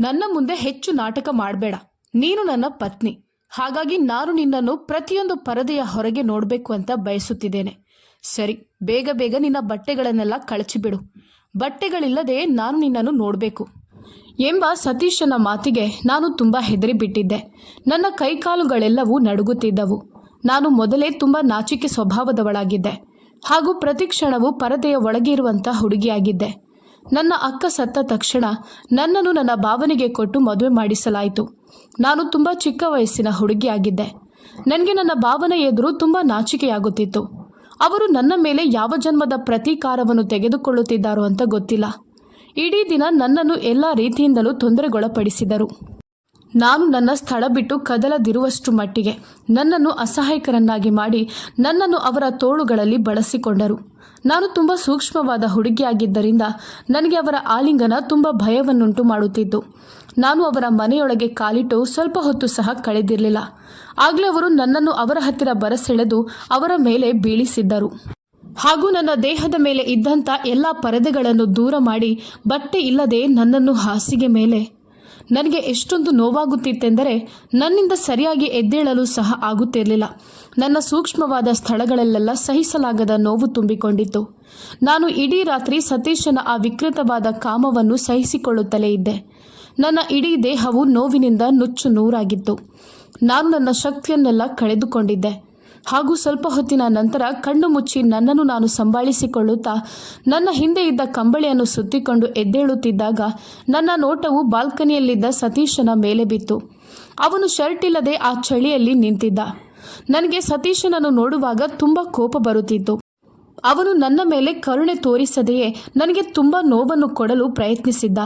ನನ್ನ ಮುಂದೆ ಹೆಚ್ಚು ನಾಟಕ ಮಾಡಬೇಡ. ನೀನು ನನ್ನ ಪತ್ನಿ. ಹಾಗಾಗಿ ನಾನು ನಿನ್ನನ್ನು ಪ್ರತಿಯೊಂದು ಪರದೆಯ ಹೊರಗೆ ನೋಡಬೇಕು ಅಂತ ಬಯಸುತ್ತಿದ್ದೇನೆ. ಸರಿ, ಬೇಗ ಬೇಗ ನಿನ್ನ ಬಟ್ಟೆಗಳನ್ನೆಲ್ಲ ಕಳಚಿಬಿಡು. ಬಟ್ಟೆಗಳಿಲ್ಲದೆ ನಾನು ನಿನ್ನನ್ನು ನೋಡಬೇಕು. ಎಂಬ ಸತೀಶನ ಮಾತಿಗೆ ನಾನು ತುಂಬ ಹೆದರಿ ಬಿಟ್ಟಿದ್ದೆ ನನ್ನ ಕೈಕಾಲುಗಳೆಲ್ಲವೂ ನಡುಗುತ್ತಿದ್ದವು. ನಾನು ಮೊದಲೇ ತುಂಬ ನಾಚಿಕೆ ಸ್ವಭಾವದವಳಾಗಿದ್ದೆ. ಹಾಗೂ ಪ್ರತಿ ಕ್ಷಣವು ಪರದೆಯ ಒಳಗೆ ಹುಡುಗಿಯಾಗಿದ್ದೆ. ನನ್ನ ಅಕ್ಕ ಸತ್ತ ತಕ್ಷಣ ನನ್ನನ್ನು ನನ್ನ ಭಾವನೆಗೆ ಕೊಟ್ಟು ಮದುವೆ ಮಾಡಿಸಲಾಯಿತು. ನಾನು ತುಂಬ ಚಿಕ್ಕ ವಯಸ್ಸಿನ ಹುಡುಗಿಯಾಗಿದ್ದೆ. ನನಗೆ ನನ್ನ ಭಾವನೆ ಎದುರು ತುಂಬ ನಾಚಿಕೆಯಾಗುತ್ತಿತ್ತು. ಅವರು ನನ್ನ ಮೇಲೆ ಯಾವ ಜನ್ಮದ ಪ್ರತೀಕಾರವನ್ನು ತೆಗೆದುಕೊಳ್ಳುತ್ತಿದ್ದಾರೋ ಅಂತ ಗೊತ್ತಿಲ್ಲ. ಇಡೀ ದಿನ ನನ್ನನ್ನು ಎಲ್ಲ ರೀತಿಯಿಂದಲೂ ತೊಂದರೆಗೊಳಪಡಿಸಿದರು. ನಾನು ನನ್ನ ಸ್ಥಳ ಬಿಟ್ಟು ಕದಲದಿರುವಷ್ಟು ಮಟ್ಟಿಗೆ ನನ್ನನ್ನು ಅಸಹಾಯಕರನ್ನಾಗಿ ಮಾಡಿ ನನ್ನನ್ನು ಅವರ ತೋಳುಗಳಲ್ಲಿ ಬಳಸಿಕೊಂಡರು. ನಾನು ತುಂಬ ಸೂಕ್ಷ್ಮವಾದ ಹುಡುಗಿಯಾಗಿದ್ದರಿಂದ ನನಗೆ ಅವರ ಆಲಿಂಗನ ತುಂಬ ಭಯವನ್ನುಂಟು ಮಾಡುತ್ತಿತ್ತು ನಾನು ಅವರ ಮನೆಯೊಳಗೆ ಕಾಲಿಟ್ಟು ಸ್ವಲ್ಪ ಹೊತ್ತು ಸಹ ಕಳೆದಿರಲಿಲ್ಲ. ಆಗಲೇ ಅವರು ನನ್ನನ್ನು ಅವರ ಹತ್ತಿರ ಬರಸೆಳೆದು ಅವರ ಮೇಲೆ ಬೀಳಿಸಿದ್ದರು. ಹಾಗೂ ನನ್ನ ದೇಹದ ಮೇಲೆ ಇದ್ದಂಥ ಎಲ್ಲ ಪರದೆಗಳನ್ನು ದೂರ ಮಾಡಿ ಬಟ್ಟೆ ಇಲ್ಲದೆ ನನ್ನನ್ನು ಹಾಸಿಗೆ ಮೇಲೆ ನನಗೆ ಎಷ್ಟೊಂದು ನೋವಾಗುತ್ತಿತ್ತೆಂದರೆ ನನ್ನಿಂದ ಸರಿಯಾಗಿ ಎದ್ದೇಳಲು ಸಹ ಆಗುತ್ತಿರಲಿಲ್ಲ. ನನ್ನ ಸೂಕ್ಷ್ಮವಾದ ಸ್ಥಳಗಳಲ್ಲೆಲ್ಲ ಸಹಿಸಲಾಗದ ನೋವು ತುಂಬಿಕೊಂಡಿತ್ತು. ನಾನು ಇಡೀ ರಾತ್ರಿ ಸತೀಶನ ಆ ವಿಕೃತವಾದ ಕಾಮವನ್ನು ಸಹಿಸಿಕೊಳ್ಳುತ್ತಲೇ ಇದ್ದೆ. ನನ್ನ ಇಡೀ ದೇಹವು ನೋವಿನಿಂದ ನುಚ್ಚು ನೂರಾಗಿತ್ತು. ನಾನು ನನ್ನ ಶಕ್ತಿಯನ್ನೆಲ್ಲ ಕಳೆದುಕೊಂಡಿದ್ದೆ. ಹಾಗೂ ಸ್ವಲ್ಪ ಹೊತ್ತಿನ ನಂತರ ಕಣ್ಣು ಮುಚ್ಚಿ ನನ್ನನ್ನು ನಾನು ಸಂಭಾಳಿಸಿಕೊಳ್ಳುತ್ತಾ ನನ್ನ ಹಿಂದೆ ಇದ್ದ ಕಂಬಳಿಯನ್ನು ಸುತ್ತಿಕೊಂಡು ಎದ್ದೇಳುತ್ತಿದ್ದಾಗ ನನ್ನ ನೋಟವು ಬಾಲ್ಕನಿಯಲ್ಲಿದ್ದ ಸತೀಶನ ಮೇಲೆ ಬಿತ್ತು. ಅವನು ಶರ್ಟ್ ಇಲ್ಲದೆ ಆ ಚಳಿಯಲ್ಲಿ ನಿಂತಿದ್ದ. ನನಗೆ ಸತೀಶನನ್ನು ನೋಡುವಾಗ ತುಂಬ ಕೋಪ ಬರುತ್ತಿತ್ತು. ಅವನು ನನ್ನ ಮೇಲೆ ಕರುಣೆ ತೋರಿಸದೆಯೇ ನನಗೆ ತುಂಬ ನೋವನ್ನು ಕೊಡಲು ಪ್ರಯತ್ನಿಸಿದ್ದ.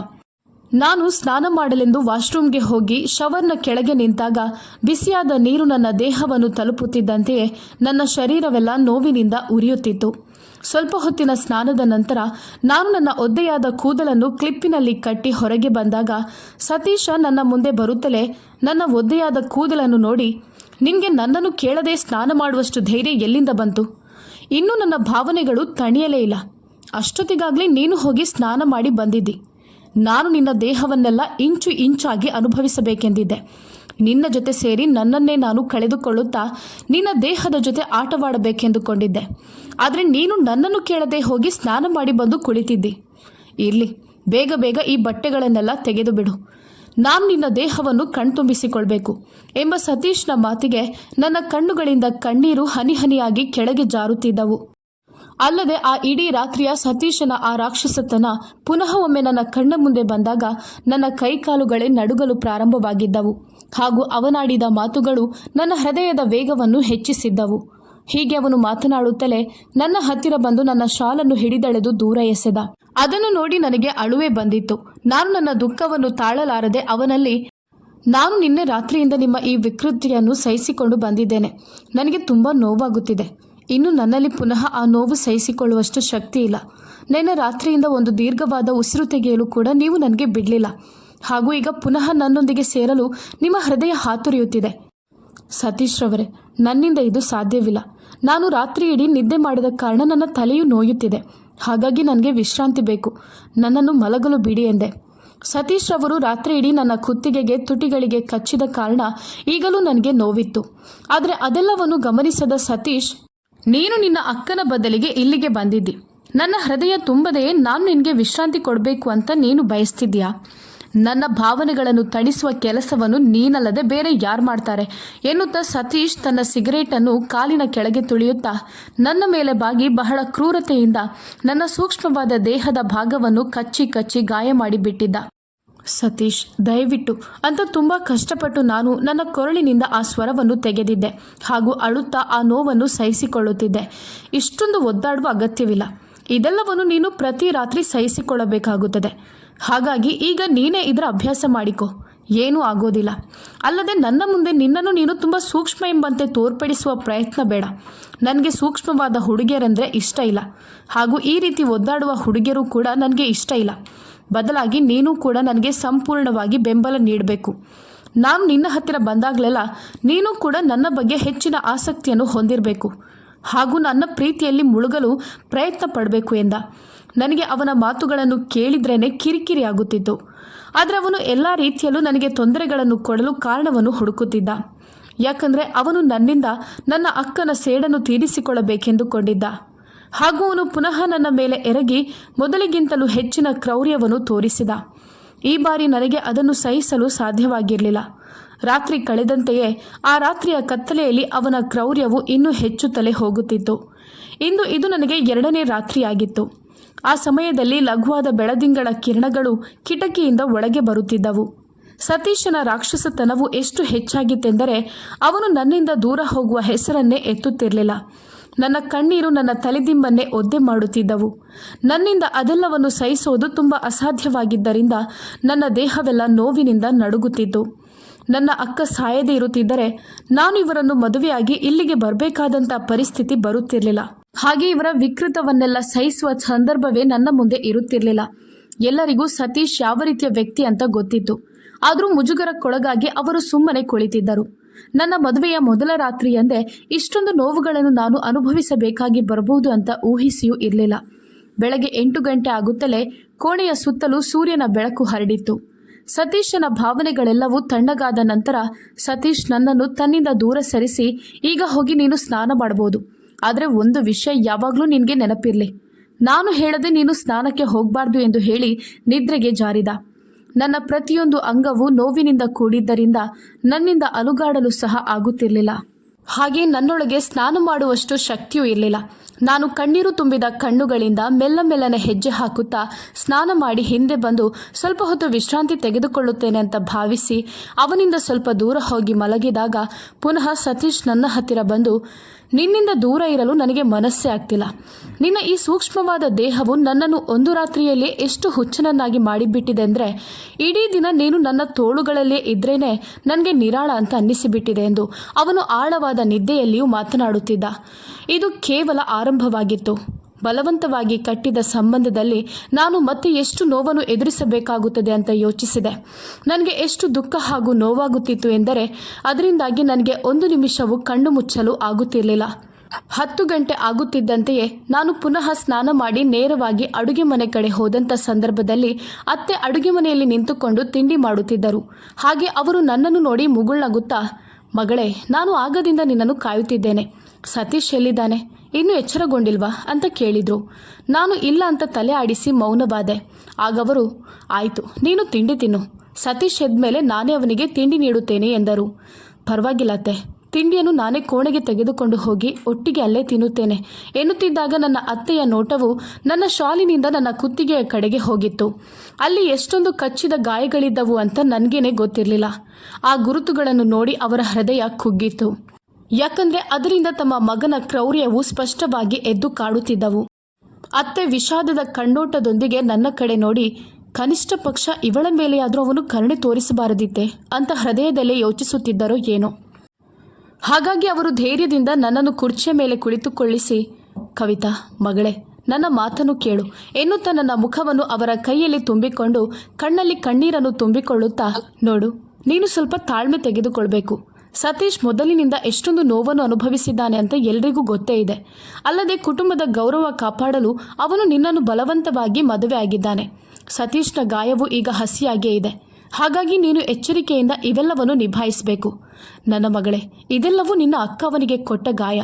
ನಾನು ಸ್ನಾನ ಮಾಡಲೆಂದು ವಾಶ್ರೂಮ್ಗೆ ಹೋಗಿ ಶವರ್ನ ಕೆಳಗೆ ನಿಂತಾಗ ಬಿಸಿಯಾದ ನೀರು ನನ್ನ ದೇಹವನ್ನು ತಲುಪುತ್ತಿದ್ದಂತೆಯೇ ನನ್ನ ಶರೀರವೆಲ್ಲ ನೋವಿನಿಂದ ಉರಿಯುತ್ತಿತ್ತು. ಸ್ವಲ್ಪ ಹೊತ್ತಿನ ಸ್ನಾನದ ನಂತರ ನಾನು ನನ್ನ ಒದ್ದೆಯಾದ ಕೂದಲನ್ನು ಕ್ಲಿಪ್ಪಿನಲ್ಲಿ ಕಟ್ಟಿ ಹೊರಗೆ ಬಂದಾಗ ಸತೀಶ ನನ್ನ ಮುಂದೆ ಬರುತ್ತಲೇ ನನ್ನ ಒದ್ದೆಯಾದ ಕೂದಲನ್ನು ನೋಡಿ, ನಿನಗೆ ನನ್ನನ್ನು ಕೇಳದೆ ಸ್ನಾನ ಮಾಡುವಷ್ಟು ಧೈರ್ಯ ಎಲ್ಲಿಂದ ಬಂತು? ಇನ್ನೂ ನನ್ನ ಭಾವನೆಗಳು ತಣಿಯಲೇ ಇಲ್ಲ. ಅಷ್ಟೊತ್ತಿಗಾಗಲೇ ನೀನು ಹೋಗಿ ಸ್ನಾನ ಮಾಡಿ ಬಂದಿದ್ದಿ. ನಾನು ನಿನ್ನ ದೇಹವನ್ನೆಲ್ಲ ಇಂಚು ಇಂಚಾಗಿ ಅನುಭವಿಸಬೇಕೆಂದಿದ್ದೆ. ನಿನ್ನ ಜೊತೆ ಸೇರಿ ನನ್ನನ್ನೇ ನಾನು ಕಳೆದುಕೊಳ್ಳುತ್ತಾ ನಿನ್ನ ದೇಹದ ಜೊತೆ ಆಟವಾಡಬೇಕೆಂದುಕೊಂಡಿದ್ದೆ. ಆದರೆ ನೀನು ನನ್ನನ್ನು ಕೇಳದೆ ಹೋಗಿ ಸ್ನಾನ ಮಾಡಿ ಬಂದು ಕುಳಿತಿದ್ದಿ. ಇರಲಿ, ಬೇಗ ಬೇಗ ಈ ಬಟ್ಟೆಗಳನ್ನೆಲ್ಲ ತೆಗೆದು ಬಿಡು ನಾನು ನಿನ್ನ ದೇಹವನ್ನು ಕಣ್ತುಂಬಿಸಿಕೊಳ್ಬೇಕು ಎಂಬ ಸತೀಶ್ನ ಮಾತಿಗೆ ನನ್ನ ಕಣ್ಣುಗಳಿಂದ ಕಣ್ಣೀರು ಹನಿ ಹನಿಯಾಗಿ ಕೆಳಗೆ ಜಾರುತ್ತಿದ್ದವು. ಅಲ್ಲದೆ ಆ ಇಡೀ ರಾತ್ರಿಯ ಸತೀಶನ ಆ ರಾಕ್ಷಸತನ ಪುನಃ ಒಮ್ಮೆ ನನ್ನ ಕಣ್ಣ ಮುಂದೆ ಬಂದಾಗ ನನ್ನ ಕೈಕಾಲುಗಳೇ ನಡುಗಲು ಪ್ರಾರಂಭವಾಗಿದ್ದವು ಹಾಗೂ ಅವನಾಡಿದ ಮಾತುಗಳು ನನ್ನ ಹೃದಯದ ವೇಗವನ್ನು ಹೆಚ್ಚಿಸಿದ್ದವು. ಹೀಗೆ ಅವನು ಮಾತನಾಡುತ್ತಲೇ ನನ್ನ ಹತ್ತಿರ ಬಂದು ನನ್ನ ಶಾಲನ್ನು ಹಿಡಿದಳೆದು ದೂರ ಎಸೆದ. ಅದನ್ನು ನೋಡಿ ನನಗೆ ಅಳುವೆ ಬಂದಿತ್ತು. ನಾನು ನನ್ನ ದುಃಖವನ್ನು ತಾಳಲಾರದೆ ಅವನಲ್ಲಿ, ನಾನು ನಿನ್ನೆ ರಾತ್ರಿಯಿಂದ ನಿಮ್ಮ ಈ ವಿಕೃತಿಯನ್ನು ಸಹಿಸಿಕೊಂಡು ಬಂದಿದ್ದೇನೆ. ನನಗೆ ತುಂಬ ನೋವಾಗುತ್ತಿದೆ. ಇನ್ನು ನನ್ನಲ್ಲಿ ಪುನಃ ಆ ನೋವು ಸಹಿಸಿಕೊಳ್ಳುವಷ್ಟು ಶಕ್ತಿ ಇಲ್ಲ. ನಿನ್ನೆ ರಾತ್ರಿಯಿಂದ ಒಂದು ದೀರ್ಘವಾದ ಉಸಿರು ತೆಗೆಯಲು ಕೂಡ ನೀವು ನನಗೆ ಬಿಡಲಿಲ್ಲ. ಹಾಗೂ ಈಗ ಪುನಃ ನನ್ನೊಂದಿಗೆ ಸೇರಲು ನಿಮ್ಮ ಹೃದಯ ಹಾತೊರೆಯುತ್ತಿದೆ. ಸತೀಶ್ ರವರೇ, ನನ್ನಿಂದ ಇದು ಸಾಧ್ಯವಿಲ್ಲ. ನಾನು ರಾತ್ರಿ ಇಡೀ ನಿದ್ದೆ ಮಾಡಿದ ಕಾರಣ ನನ್ನ ತಲೆಯು ನೋಯುತ್ತಿದೆ. ಹಾಗಾಗಿ ನನಗೆ ವಿಶ್ರಾಂತಿ ಬೇಕು. ನನ್ನನ್ನು ಮಲಗಲು ಬಿಡಿ ಎಂದೆ. ಸತೀಶ್ ರವರು ರಾತ್ರಿ ಇಡೀ ನನ್ನ ಕುತ್ತಿಗೆಗೆ ತುಟಿಗಳಿಗೆ ಕಚ್ಚಿದ ಕಾರಣ ಈಗಲೂ ನನಗೆ ನೋವಿತ್ತು. ಆದರೆ ಅದೆಲ್ಲವನ್ನು ಗಮನಿಸದ ಸತೀಶ್ ನೀನು ನಿನ್ನ ಅಕ್ಕನ ಬದಲಿಗೆ ಇಲ್ಲಿಗೆ ಬಂದಿದ್ದಿ. ನನ್ನ ಹೃದಯ ತುಂಬದೇ ನಾನು ನಿನಗೆ ವಿಶ್ರಾಂತಿ ಕೊಡಬೇಕು ಅಂತ ನೀನು ಬಯಸ್ತಿದ್ಯಾ? ನನ್ನ ಭಾವನೆಗಳನ್ನು ತಣಿಸುವ ಕೆಲಸವನ್ನು ನೀನಲ್ಲದೆ ಬೇರೆ ಯಾರು ಮಾಡ್ತಾರೆ? ಎನ್ನುತ್ತಾ ಸತೀಶ್ ತನ್ನ ಸಿಗರೇಟನ್ನು ಕಾಲಿನ ಕೆಳಗೆ ತುಳಿಯುತ್ತಾ, ನನ್ನ ಮೇಲೆ ಬಾಗಿ ಬಹಳ ಕ್ರೂರತೆಯಿಂದ ನನ್ನ ಸೂಕ್ಷ್ಮವಾದ ದೇಹದ ಭಾಗವನ್ನು ಕಚ್ಚಿ ಕಚ್ಚಿ ಗಾಯ ಮಾಡಿ ಬಿಟ್ಟಿದ್ದ ಸತೀಶ್, ದಯವಿಟ್ಟು. ಅಂತ ತುಂಬ ಕಷ್ಟಪಟ್ಟು ನಾನು ನನ್ನ ಕೊರಳಿನಿಂದ ಆ ಸ್ವರವನ್ನು ತೆಗೆದಿದ್ದೆ. ಹಾಗೂ ಅಳುತ್ತಾ ಆ ನೋವನ್ನು ಸಹಿಸಿಕೊಳ್ಳುತ್ತಿದ್ದೆ. ಇಷ್ಟೊಂದು ಒದ್ದಾಡುವ ಅಗತ್ಯವಿಲ್ಲ. ಇದೆಲ್ಲವನ್ನು ನೀನು ಪ್ರತಿ ರಾತ್ರಿ ಸಹಿಸಿಕೊಳ್ಳಬೇಕಾಗುತ್ತದೆ. ಹಾಗಾಗಿ ಈಗ ನೀನೇ ಇದರ ಅಭ್ಯಾಸ ಮಾಡಿಕೊ. ಏನೂ ಆಗೋದಿಲ್ಲ. ಅಲ್ಲದೆ ನನ್ನ ಮುಂದೆ ನಿನ್ನನ್ನು ನೀನು ತುಂಬ ಸೂಕ್ಷ್ಮ ಎಂಬಂತೆ ತೋರ್ಪಡಿಸುವ ಪ್ರಯತ್ನ ಬೇಡ. ನನಗೆ ಸೂಕ್ಷ್ಮವಾದ ಹುಡುಗಿಯರೆಂದರೆ ಇಷ್ಟ ಇಲ್ಲ. ಹಾಗೂ ಈ ರೀತಿ ಒದ್ದಾಡುವ ಹುಡುಗಿಯರು ಕೂಡ ನನಗೆ ಇಷ್ಟ ಇಲ್ಲ. ಬದಲಾಗಿ ನೀನು ಕೂಡ ನನಗೆ ಸಂಪೂರ್ಣವಾಗಿ ಬೆಂಬಲ ನೀಡಬೇಕು. ನಾನು ನಿನ್ನ ಹತ್ತಿರ ಬಂದಾಗಲೆಲ್ಲ ನೀನು ಕೂಡ ನನ್ನ ಬಗ್ಗೆ ಹೆಚ್ಚಿನ ಆಸಕ್ತಿಯನ್ನು ಹೊಂದಿರಬೇಕು. ಹಾಗೂ ನನ್ನ ಪ್ರೀತಿಯಲ್ಲಿ ಮುಳುಗಲು ಪ್ರಯತ್ನ ಪಡಬೇಕು ಎಂದ. ನನಗೆ ಅವನ ಮಾತುಗಳನ್ನು ಕೇಳಿದ್ರೇನೆ ಕಿರಿಕಿರಿ ಆಗುತ್ತಿತ್ತು. ಆದರೆ ಅವನು ಎಲ್ಲ ರೀತಿಯಲ್ಲೂ ನನಗೆ ತೊಂದರೆಗಳನ್ನು ಕೊಡಲು ಕಾರಣವನ್ನು ಹುಡುಕುತ್ತಿದ್ದ. ಯಾಕಂದರೆ ಅವನು ನನ್ನಿಂದ ನನ್ನ ಅಕ್ಕನ ಸೇಡನ್ನು ತೀರಿಸಿಕೊಳ್ಳಬೇಕೆಂದುಕೊಂಡಿದ್ದ ಹಾಗೂ ಅವನು ಪುನಃ ನನ್ನ ಮೇಲೆ ಎರಗಿ ಮೊದಲಿಗಿಂತಲೂ ಹೆಚ್ಚಿನ ಕ್ರೌರ್ಯವನ್ನು ತೋರಿಸಿದ. ಈ ಬಾರಿ ನನಗೆ ಅದನ್ನು ಸಹಿಸಲು ಸಾಧ್ಯವಾಗಿರಲಿಲ್ಲ. ರಾತ್ರಿ ಕಳೆದಂತೆಯೇ ಆ ರಾತ್ರಿಯ ಕತ್ತಲೆಯಲ್ಲಿ ಅವನ ಕ್ರೌರ್ಯವು ಇನ್ನೂ ಹೆಚ್ಚುತ್ತಲೇ ಹೋಗುತ್ತಿತ್ತು. ಇಂದು ಇದು ನನಗೆ ಎರಡನೇ ರಾತ್ರಿಯಾಗಿತ್ತು. ಆ ಸಮಯದಲ್ಲಿ ಲಘುವಾದ ಬೆಳದಿಂಗಳ ಕಿರಣಗಳು ಕಿಟಕಿಯಿಂದ ಒಳಗೆ ಬರುತ್ತಿದ್ದವು. ಸತೀಶನ ರಾಕ್ಷಸತನವು ಎಷ್ಟು ಹೆಚ್ಚಾಗಿತ್ತೆಂದರೆ ಅವನು ನನ್ನಿಂದ ದೂರ ಹೋಗುವ ಹೆಸರನ್ನೇ ಎತ್ತುತ್ತಿರಲಿಲ್ಲ. ನನ್ನ ಕಣ್ಣೀರು ನನ್ನ ತಲೆದಿಂಬನ್ನೇ ಒದ್ದೆ ಮಾಡುತ್ತಿದ್ದವು. ನನ್ನಿಂದ ಅದೆಲ್ಲವನ್ನು ಸಹಿಸೋದು ತುಂಬ ಅಸಾಧ್ಯವಾಗಿದ್ದರಿಂದ ನನ್ನ ದೇಹವೆಲ್ಲ ನೋವಿನಿಂದ ನಡುಗುತ್ತಿತ್ತು. ನನ್ನ ಅಕ್ಕ ಸಾಯದೇ ಇರುತ್ತಿದ್ದರೆ ನಾನು ಇವರನ್ನು ಮದುವೆಯಾಗಿ ಇಲ್ಲಿಗೆ ಬರಬೇಕಾದಂಥ ಪರಿಸ್ಥಿತಿ ಬರುತ್ತಿರಲಿಲ್ಲ. ಹಾಗೆ ಇವರ ವಿಕೃತವನ್ನೆಲ್ಲ ಸಹಿಸುವ ಸಂದರ್ಭವೇ ನನ್ನ ಮುಂದೆ ಇರುತ್ತಿರಲಿಲ್ಲ. ಎಲ್ಲರಿಗೂ ಸತೀಶ್ ಯಾವ ರೀತಿಯ ವ್ಯಕ್ತಿ ಅಂತ ಗೊತ್ತಿತ್ತು. ಆದರೂ ಮುಜುಗರಕ್ಕೊಳಗಾಗಿ ಅವರು ಸುಮ್ಮನೆ ಕುಳಿತಿದ್ದರು. ನನ್ನ ಮದುವೆಯ ಮೊದಲ ರಾತ್ರಿಯಂದೇ ಇಷ್ಟೊಂದು ನೋವುಗಳನ್ನು ನಾನು ಅನುಭವಿಸಬೇಕಾಗಿ ಬರಬಹುದು ಅಂತ ಊಹಿಸಿಯೂ ಇರಲಿಲ್ಲ. ಬೆಳಗ್ಗೆ ಎಂಟು ಗಂಟೆ ಆಗುತ್ತಲೇ ಕೋಣೆಯ ಸುತ್ತಲೂ ಸೂರ್ಯನ ಬೆಳಕು ಹರಡಿತ್ತು. ಸತೀಶನ ಭಾವನೆಗಳೆಲ್ಲವೂ ತಣ್ಣಗಾದ ನಂತರ ಸತೀಶ್ ನನ್ನನ್ನು ತನ್ನಿಂದ ದೂರ ಸರಿಸಿ, ಈಗ ಹೋಗಿ ನೀನು ಸ್ನಾನ ಮಾಡಬಹುದು. ಆದರೆ ಒಂದು ವಿಷಯ ಯಾವಾಗಲೂ ನಿನಗೆ ನೆನಪಿರಲಿ. ನಾನು ಹೇಳದೆ ನೀನು ಸ್ನಾನಕ್ಕೆ ಹೋಗಬಾರ್ದು ಎಂದು ಹೇಳಿ ನಿದ್ರೆಗೆ ಜಾರಿದ. ನನ್ನ ಪ್ರತಿಯೊಂದು ಅಂಗವು ನೋವಿನಿಂದ ಕೂಡಿದ್ದರಿಂದ ನನ್ನಿಂದ ಅಲುಗಾಡಲು ಸಹ ಆಗುತ್ತಿರಲಿಲ್ಲ. ಹಾಗೆ ನನ್ನೊಳಗೆ ಸ್ನಾನ ಮಾಡುವಷ್ಟು ಶಕ್ತಿಯೂ ಇರಲಿಲ್ಲ. ನಾನು ಕಣ್ಣೀರು ತುಂಬಿದ ಕಣ್ಣುಗಳಿಂದ ಮೆಲ್ಲ ಮೆಲ್ಲನೆ ಹೆಜ್ಜೆ ಹಾಕುತ್ತಾ ಸ್ನಾನ ಮಾಡಿ ಹಿಂದೆ ಬಂದು ಸ್ವಲ್ಪ ಹೊತ್ತು ವಿಶ್ರಾಂತಿ ತೆಗೆದುಕೊಳ್ಳುತ್ತೇನೆ ಅಂತ ಭಾವಿಸಿ ಅವನಿಂದ ಸ್ವಲ್ಪ ದೂರ ಹೋಗಿ ಮಲಗಿದಾಗ ಪುನಃ ಸತೀಶ್ ನನ್ನ ಹತ್ತಿರ ಬಂದು, ನಿನ್ನಿಂದ ದೂರ ಇರಲು ನನಗೆ ಮನಸ್ಸೇ ಆಗ್ತಿಲ್ಲ. ನಿನ್ನ ಈ ಸೂಕ್ಷ್ಮವಾದ ದೇಹವು ನನ್ನನ್ನು ಒಂದು ರಾತ್ರಿಯಲ್ಲಿ ಎಷ್ಟು ಹುಚ್ಚನನ್ನಾಗಿ ಮಾಡಿಬಿಟ್ಟಿದೆ ಅಂದರೆ ಇಡೀ ದಿನ ನೀನು ನನ್ನ ತೋಳುಗಳಲ್ಲೇ ಇದ್ರೇನೆ ನನಗೆ ನಿರಾಳ ಅಂತ ಅನ್ನಿಸಿಬಿಟ್ಟಿದೆ ಎಂದು ಅವನು ಆಳವಾದ ನಿದ್ದೆಯಲ್ಲಿಯೂ ಮಾತನಾಡುತ್ತಿದ್ದ. ಇದು ಕೇವಲ ಆರಂಭವಾಗಿತ್ತು. ಬಲವಂತವಾಗಿ ಕಟ್ಟಿದ ಸಂಬಂಧದಲ್ಲಿ ನಾನು ಮತ್ತೆ ಎಷ್ಟು ನೋವನ್ನು ಎದುರಿಸಬೇಕಾಗುತ್ತದೆ ಅಂತ ಯೋಚಿಸಿದೆ. ನನಗೆ ಎಷ್ಟು ದುಃಖ ಹಾಗೂ ನೋವಾಗುತ್ತಿತ್ತು ಎಂದರೆ ಅದರಿಂದಾಗಿ ನನಗೆ ಒಂದು ನಿಮಿಷವೂ ಕಣ್ಣು ಮುಚ್ಚಲು ಆಗುತ್ತಿರಲಿಲ್ಲ. ಹತ್ತು ಗಂಟೆ ಆಗುತ್ತಿದ್ದಂತೆಯೇ ನಾನು ಪುನಃ ಸ್ನಾನ ಮಾಡಿ ನೇರವಾಗಿ ಅಡುಗೆ ಮನೆ ಕಡೆ ಹೋದಂಥ ಸಂದರ್ಭದಲ್ಲಿ ಅತ್ತೆ ಅಡುಗೆ ಮನೆಯಲ್ಲಿ ನಿಂತುಕೊಂಡು ತಿಂಡಿ ಮಾಡುತ್ತಿದ್ದರು. ಹಾಗೆ ಅವರು ನನ್ನನ್ನು ನೋಡಿ ಮುಗುಳ್ನಗುತ್ತಾ, ಮಗಳೇ, ನಾನು ಆಗದಿಂದ ನಿನ್ನನ್ನು ಕಾಯುತ್ತಿದ್ದೇನೆ. ಸತೀಶ್ ಎಲ್ಲಿದ್ದಾನೆ? ಇನ್ನೂ ಎಚ್ಚರಗೊಂಡಿಲ್ವಾ ಅಂತ ಕೇಳಿದರು. ನಾನು ಇಲ್ಲ ಅಂತ ತಲೆ ಆಡಿಸಿ ಮೌನವಾದೆ. ಆಗವರು ಆಯಿತು, ನೀನು ತಿಂಡಿ ತಿನ್ನು. ಸತೀಶ್ ಎದ್ಮೇಲೆ ನಾನೇ ಅವನಿಗೆ ತಿಂಡಿ ನೀಡುತ್ತೇನೆ ಎಂದರು. ಪರವಾಗಿಲ್ಲ ಅತ್ತೆ. ತಿಂಡಿಯನ್ನು ನಾನೇ ಕೋಣೆಗೆ ತೆಗೆದುಕೊಂಡು ಹೋಗಿ ಒಟ್ಟಿಗೆ ಅಲ್ಲೇ ತಿನ್ನುತ್ತೇನೆ. ಎನ್ನುತ್ತಿದ್ದಾಗ ನನ್ನ ಅತ್ತೆಯ ನೋಟವು ನನ್ನ ಶಾಲಿನಿಂದ ನನ್ನ ಕುತ್ತಿಗೆಯ ಕಡೆಗೆ ಹೋಗಿತ್ತು. ಅಲ್ಲಿ ಎಷ್ಟೊಂದು ಕಚ್ಚಿದ ಗಾಯಗಳಿದ್ದವು ಅಂತ ನನಗೇನೆ ಗೊತ್ತಿರಲಿಲ್ಲ. ಆ ಗುರುತುಗಳನ್ನು ನೋಡಿ ಅವರ ಹೃದಯ ಕುಗ್ಗಿತ್ತು. ಯಾಕಂದ್ರೆ ಅದರಿಂದ ತಮ್ಮ ಮಗನ ಕ್ರೌರ್ಯವು ಸ್ಪಷ್ಟವಾಗಿ ಎದ್ದು ಕಾಡುತ್ತಿದ್ದವು. ಅತ್ತೆ ವಿಷಾದದ ಕಣ್ಣೋಟದೊಂದಿಗೆ ನನ್ನ ಕಡೆ ನೋಡಿ, ಕನಿಷ್ಠ ಪಕ್ಷ ಇವಳ ಮೇಲೆಯಾದರೂ ಅವನು ಕರುಣೆ ತೋರಿಸಬಾರದಿತ್ತೆ, ಅಂತ ಹೃದಯದಲ್ಲೇ ಯೋಚಿಸುತ್ತಿದ್ದರೋ ಏನೋ. ಹಾಗಾಗಿ ಅವರು ಧೈರ್ಯದಿಂದ ನನ್ನನ್ನು ಕುರ್ಚಿಯ ಮೇಲೆ ಕುಳಿತುಕೊಳ್ಳಿಸಿ, ಕವಿತಾ, ಮಗಳೇ, ನನ್ನ ಮಾತನ್ನು ಕೇಳು. ಎನ್ನುತ್ತಾ ನನ್ನ ಮುಖವನ್ನು ಅವರ ಕೈಯಲ್ಲಿ ತುಂಬಿಕೊಂಡು, ಕಣ್ಣಲ್ಲಿ ಕಣ್ಣೀರನ್ನು ತುಂಬಿಕೊಳ್ಳುತ್ತಾ, ನೋಡು, ನೀನು ಸ್ವಲ್ಪ ತಾಳ್ಮೆ ತೆಗೆದುಕೊಳ್ಬೇಕು. ಸತೀಶ್ ಮೊದಲಿನಿಂದ ಎಷ್ಟೊಂದು ನೋವನ್ನು ಅನುಭವಿಸಿದ್ದಾನೆ ಅಂತ ಎಲ್ರಿಗೂ ಗೊತ್ತೇ ಇದೆ. ಅಲ್ಲದೆ ಕುಟುಂಬದ ಗೌರವ ಕಾಪಾಡಲು ಅವನು ನಿನ್ನನ್ನು ಬಲವಂತವಾಗಿ ಮದುವೆ ಆಗಿದ್ದಾನೆ. ಸತೀಶ್ನ ಗಾಯವು ಈಗ ಹಸಿಯಾಗೇ ಇದೆ. ಹಾಗಾಗಿ ನೀನು ಎಚ್ಚರಿಕೆಯಿಂದ ಇವೆಲ್ಲವನ್ನು ನಿಭಾಯಿಸಬೇಕು. ನನ್ನ ಮಗಳೇ, ಇದೆಲ್ಲವೂ ನಿನ್ನ ಅಕ್ಕವನಿಗೆ ಕೊಟ್ಟ ಗಾಯ.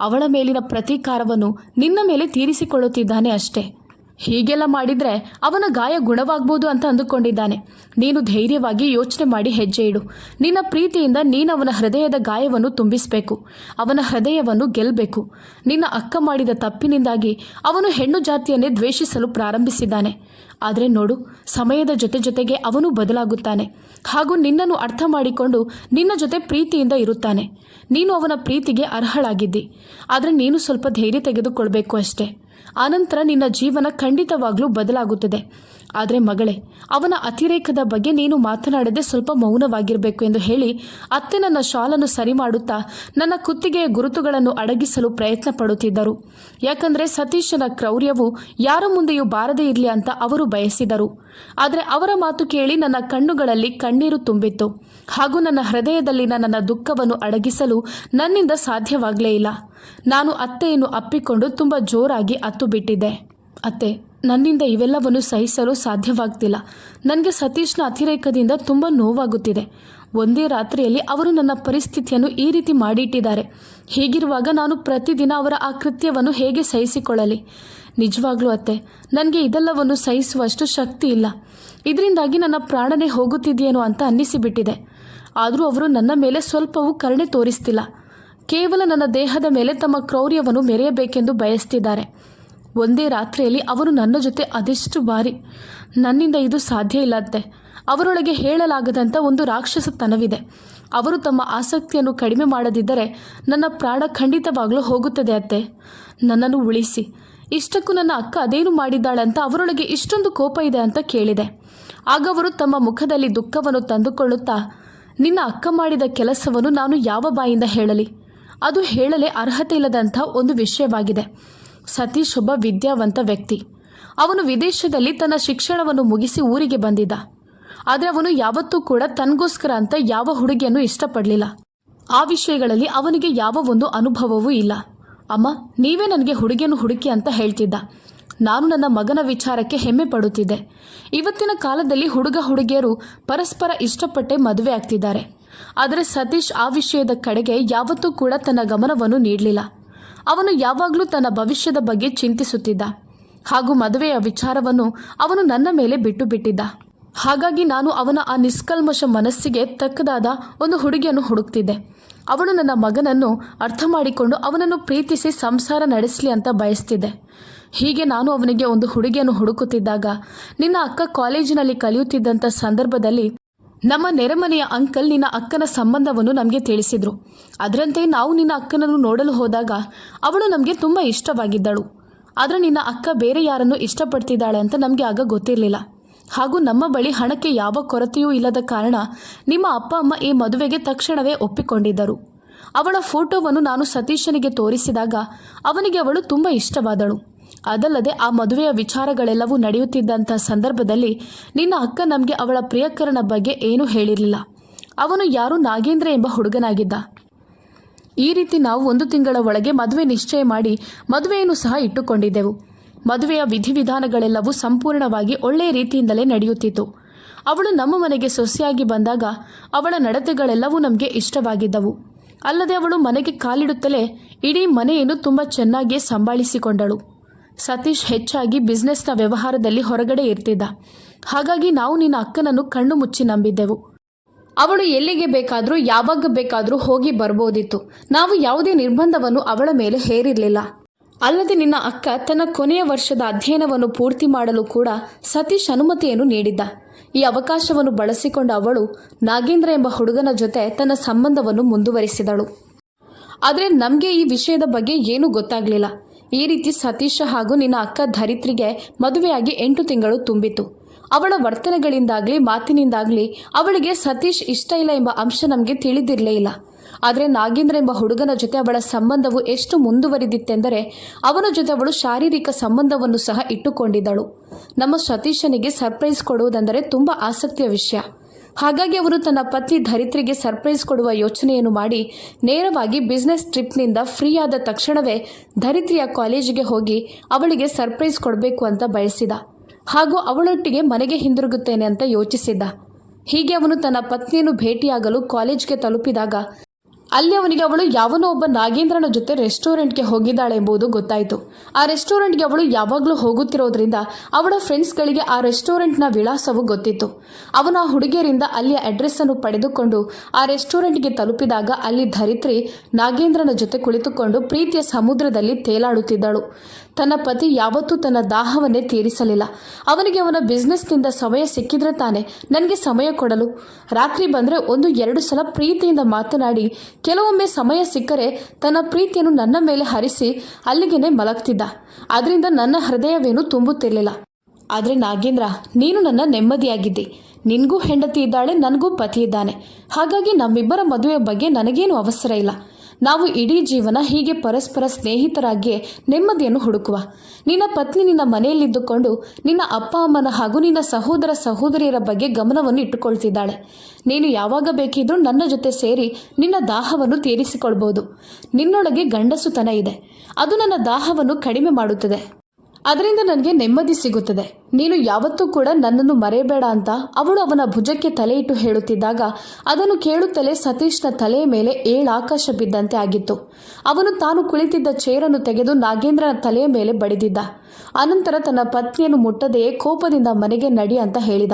ಅವಳ ಮೇಲಿನ ಪ್ರತೀಕಾರವನ್ನು ನಿನ್ನ ಮೇಲೆ ತೀರಿಸಿಕೊಳ್ಳುತ್ತಿದ್ದಾನೆ ಅಷ್ಟೇ. ಹೀಗೆಲ್ಲ ಮಾಡಿದರೆ ಅವನ ಗಾಯ ಗುಣವಾಗ್ಬೋದು ಅಂತ ಅಂದುಕೊಂಡಿದ್ದಾನೆ. ನೀನು ಧೈರ್ಯವಾಗಿ ಯೋಚನೆ ಮಾಡಿ ಹೆಜ್ಜೆ ಇಡು. ನಿನ್ನ ಪ್ರೀತಿಯಿಂದ ನೀನು ಅವನ ಹೃದಯದ ಗಾಯವನ್ನು ತುಂಬಿಸಬೇಕು. ಅವನ ಹೃದಯವನ್ನು ಗೆಲ್ಲಬೇಕು ನಿನ್ನ ಅಕ್ಕ ಮಾಡಿದ ತಪ್ಪಿನಿಂದಾಗಿ ಅವನು ಹೆಣ್ಣು ಜಾತಿಯನ್ನೇ ದ್ವೇಷಿಸಲು ಪ್ರಾರಂಭಿಸಿದ್ದಾನೆ. ಆದರೆ ನೋಡು, ಸಮಯದ ಜೊತೆ ಜೊತೆಗೆ ಅವನು ಬದಲಾಗುತ್ತಾನೆ. ಹಾಗೂ ನಿನ್ನನ್ನು ಅರ್ಥ ಮಾಡಿಕೊಂಡು ನಿನ್ನ ಜೊತೆ ಪ್ರೀತಿಯಿಂದ ಇರುತ್ತಾನೆ. ನೀನು ಅವನ ಪ್ರೀತಿಗೆ ಅರ್ಹಳಾಗಿದ್ದಿ. ಆದರೆ ನೀನು ಸ್ವಲ್ಪ ಧೈರ್ಯ ತೆಗೆದುಕೊಳ್ಬೇಕು ಅಷ್ಟೇ. ಆನಂತರ ನಿನ್ನ ಜೀವನ ಖಂಡಿತವಾಗ್ಲೂ ಬದಲಾಗುತ್ತದೆ. ಆದರೆ ಮಗಳೇ, ಅವನ ಅತಿರೇಕದ ಬಗ್ಗೆ ನೀನು ಮಾತನಾಡದೆ ಸ್ವಲ್ಪ ಮೌನವಾಗಿರಬೇಕು ಎಂದು ಹೇಳಿ ಅತ್ತೆ ನನ್ನ ಶಾಲನ್ನು ಸರಿ ಮಾಡುತ್ತಾ ನನ್ನ ಕುತ್ತಿಗೆಯ ಗುರುತುಗಳನ್ನು ಅಡಗಿಸಲು ಪ್ರಯತ್ನ ಪಡುತ್ತಿದ್ದರು. ಯಾಕಂದರೆ ಸತೀಶನ ಕ್ರೌರ್ಯವು ಯಾರ ಮುಂದೆಯೂ ಬಾರದೇ ಇರಲಿ ಅಂತ ಅವರು ಬಯಸಿದರು. ಆದರೆ ಅವರ ಮಾತು ಕೇಳಿ ನನ್ನ ಕಣ್ಣುಗಳಲ್ಲಿ ಕಣ್ಣೀರು ತುಂಬಿತ್ತು. ಹಾಗೂ ನನ್ನ ಹೃದಯದಲ್ಲಿನ ನನ್ನ ದುಃಖವನ್ನು ಅಡಗಿಸಲು ನನ್ನಿಂದ ಸಾಧ್ಯವಾಗಲೇ ಇಲ್ಲ. ನಾನು ಅತ್ತೆಯನ್ನು ಅಪ್ಪಿಕೊಂಡು ತುಂಬ ಜೋರಾಗಿ ಅತ್ತು ಬಿಟ್ಟಿದ್ದೆ. ಅತ್ತೆ ನನ್ನಿಂದ ಇವೆಲ್ಲವನ್ನು ಸಹಿಸಲು ಸಾಧ್ಯವಾಗ್ತಿಲ್ಲ. ನನಗೆ ಸತೀಶ್ನ ಅತಿರೇಕದಿಂದ ತುಂಬ ನೋವಾಗುತ್ತಿದೆ. ಒಂದೇ ರಾತ್ರಿಯಲ್ಲಿ ಅವರು ನನ್ನ ಪರಿಸ್ಥಿತಿಯನ್ನು ಈ ರೀತಿ ಮಾಡಿಟ್ಟಿದ್ದಾರೆ. ಹೀಗಿರುವಾಗ ನಾನು ಪ್ರತಿದಿನ ಅವರ ಆ ಕೃತ್ಯವನ್ನು ಹೇಗೆ ಸಹಿಸಿಕೊಳ್ಳಲಿ? ನಿಜವಾಗ್ಲೂ ಅತ್ತೆ, ನನಗೆ ಇದೆಲ್ಲವನ್ನು ಸಹಿಸುವಷ್ಟು ಶಕ್ತಿ ಇಲ್ಲ. ಇದರಿಂದಾಗಿ ನನ್ನ ಪ್ರಾಣನೇ ಹೋಗುತ್ತಿದೆಯೇನೋ ಅಂತ ಅನ್ನಿಸಿಬಿಟ್ಟಿದೆ. ಆದರೂ ಅವರು ನನ್ನ ಮೇಲೆ ಸ್ವಲ್ಪವೂ ಕರುಣೆ ತೋರಿಸ್ತಿಲ್ಲ. ಕೇವಲ ನನ್ನ ದೇಹದ ಮೇಲೆ ತಮ್ಮ ಕ್ರೌರ್ಯವನ್ನು ಮೆರೆಯಬೇಕೆಂದು ಬಯಸ್ತಿದ್ದಾರೆ. ಒಂದೇ ರಾತ್ರಿಯಲ್ಲಿ ಅವರು ನನ್ನ ಜೊತೆ ಅದೆಷ್ಟು ಬಾರಿ? ನನ್ನಿಂದ ಇದು ಸಾಧ್ಯ ಇಲ್ಲ ಅತ್ತೆ ಅವರೊಳಗೆ ಹೇಳಲಾಗದಂಥ ಒಂದು ರಾಕ್ಷಸತನವಿದೆ. ಅವರು ತಮ್ಮ ಆಸಕ್ತಿಯನ್ನು ಕಡಿಮೆ ಮಾಡದಿದ್ದರೆ ನನ್ನ ಪ್ರಾಣ ಖಂಡಿತವಾಗಲೂ ಹೋಗುತ್ತದೆ ಅತ್ತೆ. ನನ್ನನ್ನು ಉಳಿಸಿ. ಇಷ್ಟಕ್ಕೂ ನನ್ನ ಅಕ್ಕ ಅದೇನು ಮಾಡಿದ್ದಾಳೆ ಅಂತ ಅವರೊಳಗೆ ಇಷ್ಟೊಂದು ಕೋಪ ಇದೆ ಅಂತ ಕೇಳಿದೆ. ಆಗ ಅವರು ತಮ್ಮ ಮುಖದಲ್ಲಿ ದುಃಖವನ್ನು ತಂದುಕೊಳ್ಳುತ್ತಾ, ನಿನ್ನ ಅಕ್ಕ ಮಾಡಿದ ಕೆಲಸವನ್ನು ನಾನು ಯಾವ ಬಾಯಿಂದ ಹೇಳಲಿ? ಅದು ಹೇಳಲೇ ಅರ್ಹತೆ ಇಲ್ಲದಂಥ ಒಂದು ವಿಷಯವಾಗಿದೆ. ಸತೀಶ್ ಒಬ್ಬ ವಿದ್ಯಾವಂತ ವ್ಯಕ್ತಿ. ಅವನು ವಿದೇಶದಲ್ಲಿ ತನ್ನ ಶಿಕ್ಷಣವನ್ನು ಮುಗಿಸಿ ಊರಿಗೆ ಬಂದಿದ್ದ. ಆದರೆ ಅವನು ಯಾವತ್ತೂ ಕೂಡ ತನಗೋಸ್ಕರ ಅಂತ ಯಾವ ಹುಡುಗಿಯನ್ನು ಇಷ್ಟಪಡಲಿಲ್ಲ. ಆ ವಿಷಯಗಳಲ್ಲಿ ಅವನಿಗೆ ಯಾವ ಒಂದು ಅನುಭವವೂ ಇಲ್ಲ. ಅಮ್ಮ, ನೀವೇ ನನಗೆ ಹುಡುಗಿಯನ್ನು ಹುಡುಕಿ ಅಂತ ಹೇಳ್ತಿದ್ದ. ನಾನು ನನ್ನ ಮಗನ ವಿಚಾರಕ್ಕೆ ಹೆಮ್ಮೆ ಪಡುತ್ತಿದ್ದೆ. ಇವತ್ತಿನ ಕಾಲದಲ್ಲಿ ಹುಡುಗ ಹುಡುಗಿಯರು ಪರಸ್ಪರ ಇಷ್ಟಪಟ್ಟೆ ಮದುವೆ ಆಗ್ತಿದ್ದಾರೆ. ಆದರೆ ಸತೀಶ್ ಆ ವಿಷಯದ ಕಡೆಗೆ ಯಾವತ್ತೂ ಕೂಡ ತನ್ನ ಗಮನವನ್ನು ನೀಡಲಿಲ್ಲ. ಅವನು ಯಾವಾಗಲೂ ತನ್ನ ಭವಿಷ್ಯದ ಬಗ್ಗೆ ಚಿಂತಿಸುತ್ತಿದ್ದ. ಹಾಗೂ ಮದುವೆಯ ವಿಚಾರವನ್ನು ಅವನು ನನ್ನ ಮೇಲೆ ಬಿಟ್ಟು ಬಿಟ್ಟಿದ್ದ ಹಾಗಾಗಿ ನಾನು ಅವನ ಆ ನಿಷ್ಕಲ್ಮಶ ಮನಸ್ಸಿಗೆ ತಕ್ಕದಾದ ಒಂದು ಹುಡುಗಿಯನ್ನು ಹುಡುಕ್ತಿದ್ದೆ. ಅವನು ನನ್ನ ಮಗನನ್ನು ಅರ್ಥ ಮಾಡಿಕೊಂಡು ಅವನನ್ನು ಪ್ರೀತಿಸಿ ಸಂಸಾರ ನಡೆಸಲಿ ಅಂತ ಬಯಸ್ತಿದ್ದೆ. ಹೀಗೆ ನಾನು ಅವನಿಗೆ ಒಂದು ಹುಡುಗಿಯನ್ನು ಹುಡುಕುತ್ತಿದ್ದಾಗ, ನಿನ್ನ ಅಕ್ಕ ಕಾಲೇಜಿನಲ್ಲಿ ಕಲಿಯುತ್ತಿದ್ದಂಥ ಸಂದರ್ಭದಲ್ಲಿ ನಮ್ಮ ನೆರೆಮನೆಯ ಅಂಕಲ್ ನಿನ್ನ ಅಕ್ಕನ ಸಂಬಂಧವನ್ನು ನಮಗೆ ತಿಳಿಸಿದ್ರು. ಅದರಂತೆ ನಾವು ನಿನ್ನ ಅಕ್ಕನನ್ನು ನೋಡಲು ಹೋದಾಗ ಅವಳು ನಮಗೆ ತುಂಬ ಇಷ್ಟವಾಗಿದ್ದಳು. ಆದರೆ ನಿನ್ನ ಅಕ್ಕ ಬೇರೆ ಯಾರನ್ನು ಇಷ್ಟಪಡ್ತಿದ್ದಾಳೆ ಅಂತ ನಮಗೆ ಆಗ ಗೊತ್ತಿರಲಿಲ್ಲ. ಹಾಗೂ ನಮ್ಮ ಬಳಿ ಹಣಕ್ಕೆ ಯಾವ ಕೊರತೆಯೂ ಇಲ್ಲದ ಕಾರಣ ನಿಮ್ಮ ಅಪ್ಪ ಅಮ್ಮ ಈ ಮದುವೆಗೆ ತಕ್ಷಣವೇ ಒಪ್ಪಿಕೊಂಡಿದ್ದರು. ಅವಳ ಫೋಟೋವನ್ನು ನಾನು ಸತೀಶನಿಗೆ ತೋರಿಸಿದಾಗ ಅವನಿಗೆ ಅವಳು ತುಂಬ ಇಷ್ಟವಾದಳು. ಅದಲ್ಲದೆ ಆ ಮದುವೆಯ ವಿಚಾರಗಳೆಲ್ಲವೂ ನಡೆಯುತ್ತಿದ್ದಂಥ ಸಂದರ್ಭದಲ್ಲಿ ನಿನ್ನ ಅಕ್ಕ ನಮಗೆ ಅವಳ ಪ್ರಿಯಕರನ ಬಗ್ಗೆ ಏನೂ ಹೇಳಿರಲಿಲ್ಲ. ಅವನು ಯಾರು? ನಾಗೇಂದ್ರ ಎಂಬ ಹುಡುಗನಾಗಿದ್ದ. ಈ ರೀತಿ ನಾವು ಒಂದು ತಿಂಗಳ ಒಳಗೆ ಮದುವೆ ನಿಶ್ಚಯ ಮಾಡಿ ಮದುವೆಯನ್ನು ಸಹ ಇಟ್ಟುಕೊಂಡಿದ್ದೆವು. ಮದುವೆಯ ವಿಧಿವಿಧಾನಗಳೆಲ್ಲವೂ ಸಂಪೂರ್ಣವಾಗಿ ಒಳ್ಳೆಯ ರೀತಿಯಿಂದಲೇ ನಡೆಯುತ್ತಿತ್ತು. ಅವಳು ನಮ್ಮ ಮನೆಗೆ ಸೊಸೆಯಾಗಿ ಬಂದಾಗ ಅವಳ ನಡತೆಗಳೆಲ್ಲವೂ ನಮಗೆ ಇಷ್ಟವಾಗಿದ್ದವು. ಅಲ್ಲದೆ ಅವಳು ಮನೆಗೆ ಕಾಲಿಡುತ್ತಲೇ ಇಡೀ ಮನೆಯನ್ನು ತುಂಬ ಚೆನ್ನಾಗಿಯೇ ಸಂಭಾಳಿಸಿಕೊಂಡಳು. ಸತೀಶ್ ಹೆಚ್ಚಾಗಿ ಬಿಸ್ನೆಸ್ನ ವ್ಯವಹಾರದಲ್ಲಿ ಹೊರಗಡೆ ಇರ್ತಿದ್ದ. ಹಾಗಾಗಿ ನಾವು ನಿನ್ನ ಅಕ್ಕನನ್ನು ಕಣ್ಣು ಮುಚ್ಚಿ ನಂಬಿದ್ದೆವು. ಅವಳು ಎಲ್ಲಿಗೆ ಬೇಕಾದರೂ, ಯಾವಾಗ ಬೇಕಾದರೂ ಹೋಗಿ ಬರ್ಬೋದಿತ್ತು. ನಾವು ಯಾವುದೇ ನಿರ್ಬಂಧವನ್ನು ಅವಳ ಮೇಲೆ ಹೇರಿರಲಿಲ್ಲ. ಅಲ್ಲದೆ ನಿನ್ನ ಅಕ್ಕ ತನ್ನ ಕೊನೆಯ ವರ್ಷದ ಅಧ್ಯಯನವನ್ನು ಪೂರ್ತಿ ಮಾಡಲು ಕೂಡ ಸತೀಶ್ ಅನುಮತಿಯನ್ನು ನೀಡಿದ್ದ. ಈ ಅವಕಾಶವನ್ನು ಬಳಸಿಕೊಂಡ ಅವಳು ನಾಗೇಂದ್ರ ಎಂಬ ಹುಡುಗನ ಜೊತೆ ತನ್ನ ಸಂಬಂಧವನ್ನು ಮುಂದುವರಿಸಿದಳು. ಆದರೆ ನಮಗೆ ಈ ವಿಷಯದ ಬಗ್ಗೆ ಏನೂ ಗೊತ್ತಾಗಲಿಲ್ಲ. ಈ ರೀತಿ ಸತೀಶ ಹಾಗೂ ನಿನ್ನ ಅಕ್ಕ ಧರಿತ್ರಿಗೆ ಮದುವೆಯಾಗಿ ಎಂಟು ತಿಂಗಳು ತುಂಬಿತು. ಅವಳ ವರ್ತನೆಗಳಿಂದಾಗಲಿ, ಮಾತಿನಿಂದಾಗಲಿ ಅವಳಿಗೆ ಸತೀಶ್ ಇಷ್ಟ ಇಲ್ಲ ಎಂಬ ಅಂಶ ನಮಗೆ ತಿಳಿದಿರಲೇ ಇಲ್ಲ. ಆದರೆ ನಾಗೇಂದ್ರ ಎಂಬ ಹುಡುಗನ ಜೊತೆ ಅವಳ ಸಂಬಂಧವು ಎಷ್ಟು ಮುಂದುವರಿದಿತ್ತೆಂದರೆ, ಅವನ ಜೊತೆ ಅವಳು ಶಾರೀರಿಕ ಸಂಬಂಧವನ್ನು ಸಹ ಇಟ್ಟುಕೊಂಡಿದ್ದಳು. ನಮ್ಮ ಸತೀಶನಿಗೆ ಸರ್ಪ್ರೈಸ್ ಕೊಡುವುದೆಂದರೆ ತುಂಬ ಆಸಕ್ತಿಯ ವಿಷಯ. ಹಾಗಾಗಿ ಅವರು ತನ್ನ ಪತ್ನಿ ಧರಿತ್ರಿಗೆ ಸರ್ಪ್ರೈಸ್ ಕೊಡುವ ಯೋಚನೆಯನ್ನು ಮಾಡಿ ನೇರವಾಗಿ ಬಿಸ್ನೆಸ್ ಟ್ರಿಪ್ನಿಂದ ಫ್ರೀ ಆದ ತಕ್ಷಣವೇ ಧರಿತ್ರಿಯ ಕಾಲೇಜಿಗೆ ಹೋಗಿ ಅವಳಿಗೆ ಸರ್ಪ್ರೈಸ್ ಕೊಡಬೇಕು ಅಂತ ಬಯಸಿದ. ಹಾಗೂ ಅವಳೊಟ್ಟಿಗೆ ಮನೆಗೆ ಹಿಂದಿರುಗುತ್ತೇನೆ ಅಂತ ಯೋಚಿಸಿದ್ದ. ಹೀಗೆ ಅವನು ತನ್ನ ಪತ್ನಿಯನ್ನು ಭೇಟಿಯಾಗಲು ಕಾಲೇಜ್ಗೆ ತಲುಪಿದಾಗ ಅಲ್ಲಿ ಅವನಿಗೆ ಅವಳು ಯಾವನೋ ಒಬ್ಬ ನಾಗೇಂದ್ರನ ಜೊತೆ ರೆಸ್ಟೋರೆಂಟ್ಗೆ ಹೋಗಿದ್ದಾಳೆ ಎಂಬುದು ಗೊತ್ತಾಯಿತು. ಆ ರೆಸ್ಟೋರೆಂಟ್ಗೆ ಅವಳು ಯಾವಾಗಲೂ ಹೋಗುತ್ತಿರೋದ್ರಿಂದ ಅವಳ ಫ್ರೆಂಡ್ಸ್ಗಳಿಗೆ ಆ ರೆಸ್ಟೋರೆಂಟ್ನ ವಿಳಾಸವು ಗೊತ್ತಿತ್ತು. ಅವನು ಆ ಹುಡುಗಿಯರಿಂದ ಅಲ್ಲಿಯ ಅಡ್ರೆಸ್ಸನ್ನು ಪಡೆದುಕೊಂಡು ಆ ರೆಸ್ಟೋರೆಂಟ್ಗೆ ತಲುಪಿದಾಗ ಅಲ್ಲಿ ಧರಿತ್ರಿ ನಾಗೇಂದ್ರನ ಜೊತೆ ಕುಳಿತುಕೊಂಡು ಪ್ರೀತಿಯ ಸಮುದ್ರದಲ್ಲಿ ತೇಲಾಡುತ್ತಿದ್ದಳು. ತನ್ನ ಪತಿ ಯಾವತ್ತೂ ತನ್ನ ದಾಹವನ್ನೇ ತೀರಿಸಲಿಲ್ಲ. ಅವನಿಗೆ ಅವನ ಬಿಸ್ನೆಸ್ನಿಂದ ಸಮಯ ಸಿಕ್ಕಿದ್ರೆ ತಾನೆ ನನಗೆ ಸಮಯ ಕೊಡಲು. ರಾತ್ರಿ ಬಂದರೆ ಒಂದು ಎರಡು ಸಲ ಪ್ರೀತಿಯಿಂದ ಮಾತನಾಡಿ, ಕೆಲವೊಮ್ಮೆ ಸಮಯ ಸಿಕ್ಕರೆ ತನ್ನ ಪ್ರೀತಿಯನ್ನು ನನ್ನ ಮೇಲೆ ಹರಿಸಿ ಅಲ್ಲಿಗೆನೆ ಮಲಗ್ತಿದ್ದ. ಅದರಿಂದ ನನ್ನ ಹೃದಯವೇನು ತುಂಬುತ್ತಿರಲಿಲ್ಲ. ಆದರೆ ನಾಗೇಂದ್ರ, ನೀನು ನನ್ನ ನೆಮ್ಮದಿಯಾಗಿದ್ದಿ. ನಿನಗೂ ಹೆಂಡತಿ ಇದ್ದಾಳೆ, ನನಗೂ ಪತಿ ಇದ್ದಾನೆ. ಹಾಗಾಗಿ ನಮ್ಮಿಬ್ಬರ ಮದುವೆಯ ಬಗ್ಗೆ ನನಗೇನು ಅವಸರ ಇಲ್ಲ. ನಾವು ಇಡೀ ಜೀವನ ಹೀಗೆ ಪರಸ್ಪರ ಸ್ನೇಹಿತರಾಗಿಯೇ ನೆಮ್ಮದಿಯನ್ನು ಹುಡುಕುವ. ನಿನ್ನ ಪತ್ನಿ ನಿನ್ನ ಮನೆಯಲ್ಲಿದ್ದುಕೊಂಡು ನಿನ್ನ ಅಪ್ಪ, ಅಮ್ಮನ ಹಾಗೂ ನಿನ್ನ ಸಹೋದರ, ಸಹೋದರಿಯರ ಬಗ್ಗೆ ಗಮನವನ್ನು ಇಟ್ಟುಕೊಳ್ತಿದ್ದಾಳೆ. ನೀನು ಯಾವಾಗ ಬೇಕಿದ್ರೂ ನನ್ನ ಜೊತೆ ಸೇರಿ ನಿನ್ನ ದಾಹವನ್ನು ತೀರಿಸಿಕೊಳ್ಬೋದು. ನಿನ್ನೊಳಗೆ ಗಂಡಸುತನ ಇದೆ. ಅದು ನನ್ನ ದಾಹವನ್ನು ಕಡಿಮೆ ಮಾಡುತ್ತದೆ. ಅದರಿಂದ ನನಗೆ ನೆಮ್ಮದಿ ಸಿಗುತ್ತದೆ. ನೀನು ಯಾವತ್ತೂ ಕೂಡ ನನ್ನನ್ನು ಮರೆಯಬೇಡ ಅಂತ ಅವಳು ಅವನ ಭುಜಕ್ಕೆ ತಲೆ ಇಟ್ಟು ಹೇಳುತ್ತಿದ್ದಾಗ ಅದನ್ನು ಕೇಳುತ್ತಲೇ ಸತೀಶ್ನ ತಲೆಯ ಮೇಲೆ ಏಳಾಕಾಶ ಬಿದ್ದಂತೆ ಆಗಿತ್ತು. ಅವನು ತಾನು ಕುಳಿತಿದ್ದ ಚೇರನ್ನು ತೆಗೆದು ನಾಗೇಂದ್ರನ ತಲೆಯ ಮೇಲೆ ಬಡಿದಿದ್ದ. ಅನಂತರ ತನ್ನ ಪತ್ನಿಯನ್ನು ಮುಟ್ಟದೆಯೇ ಕೋಪದಿಂದ ಮನೆಗೆ ನಡಿ ಅಂತ ಹೇಳಿದ.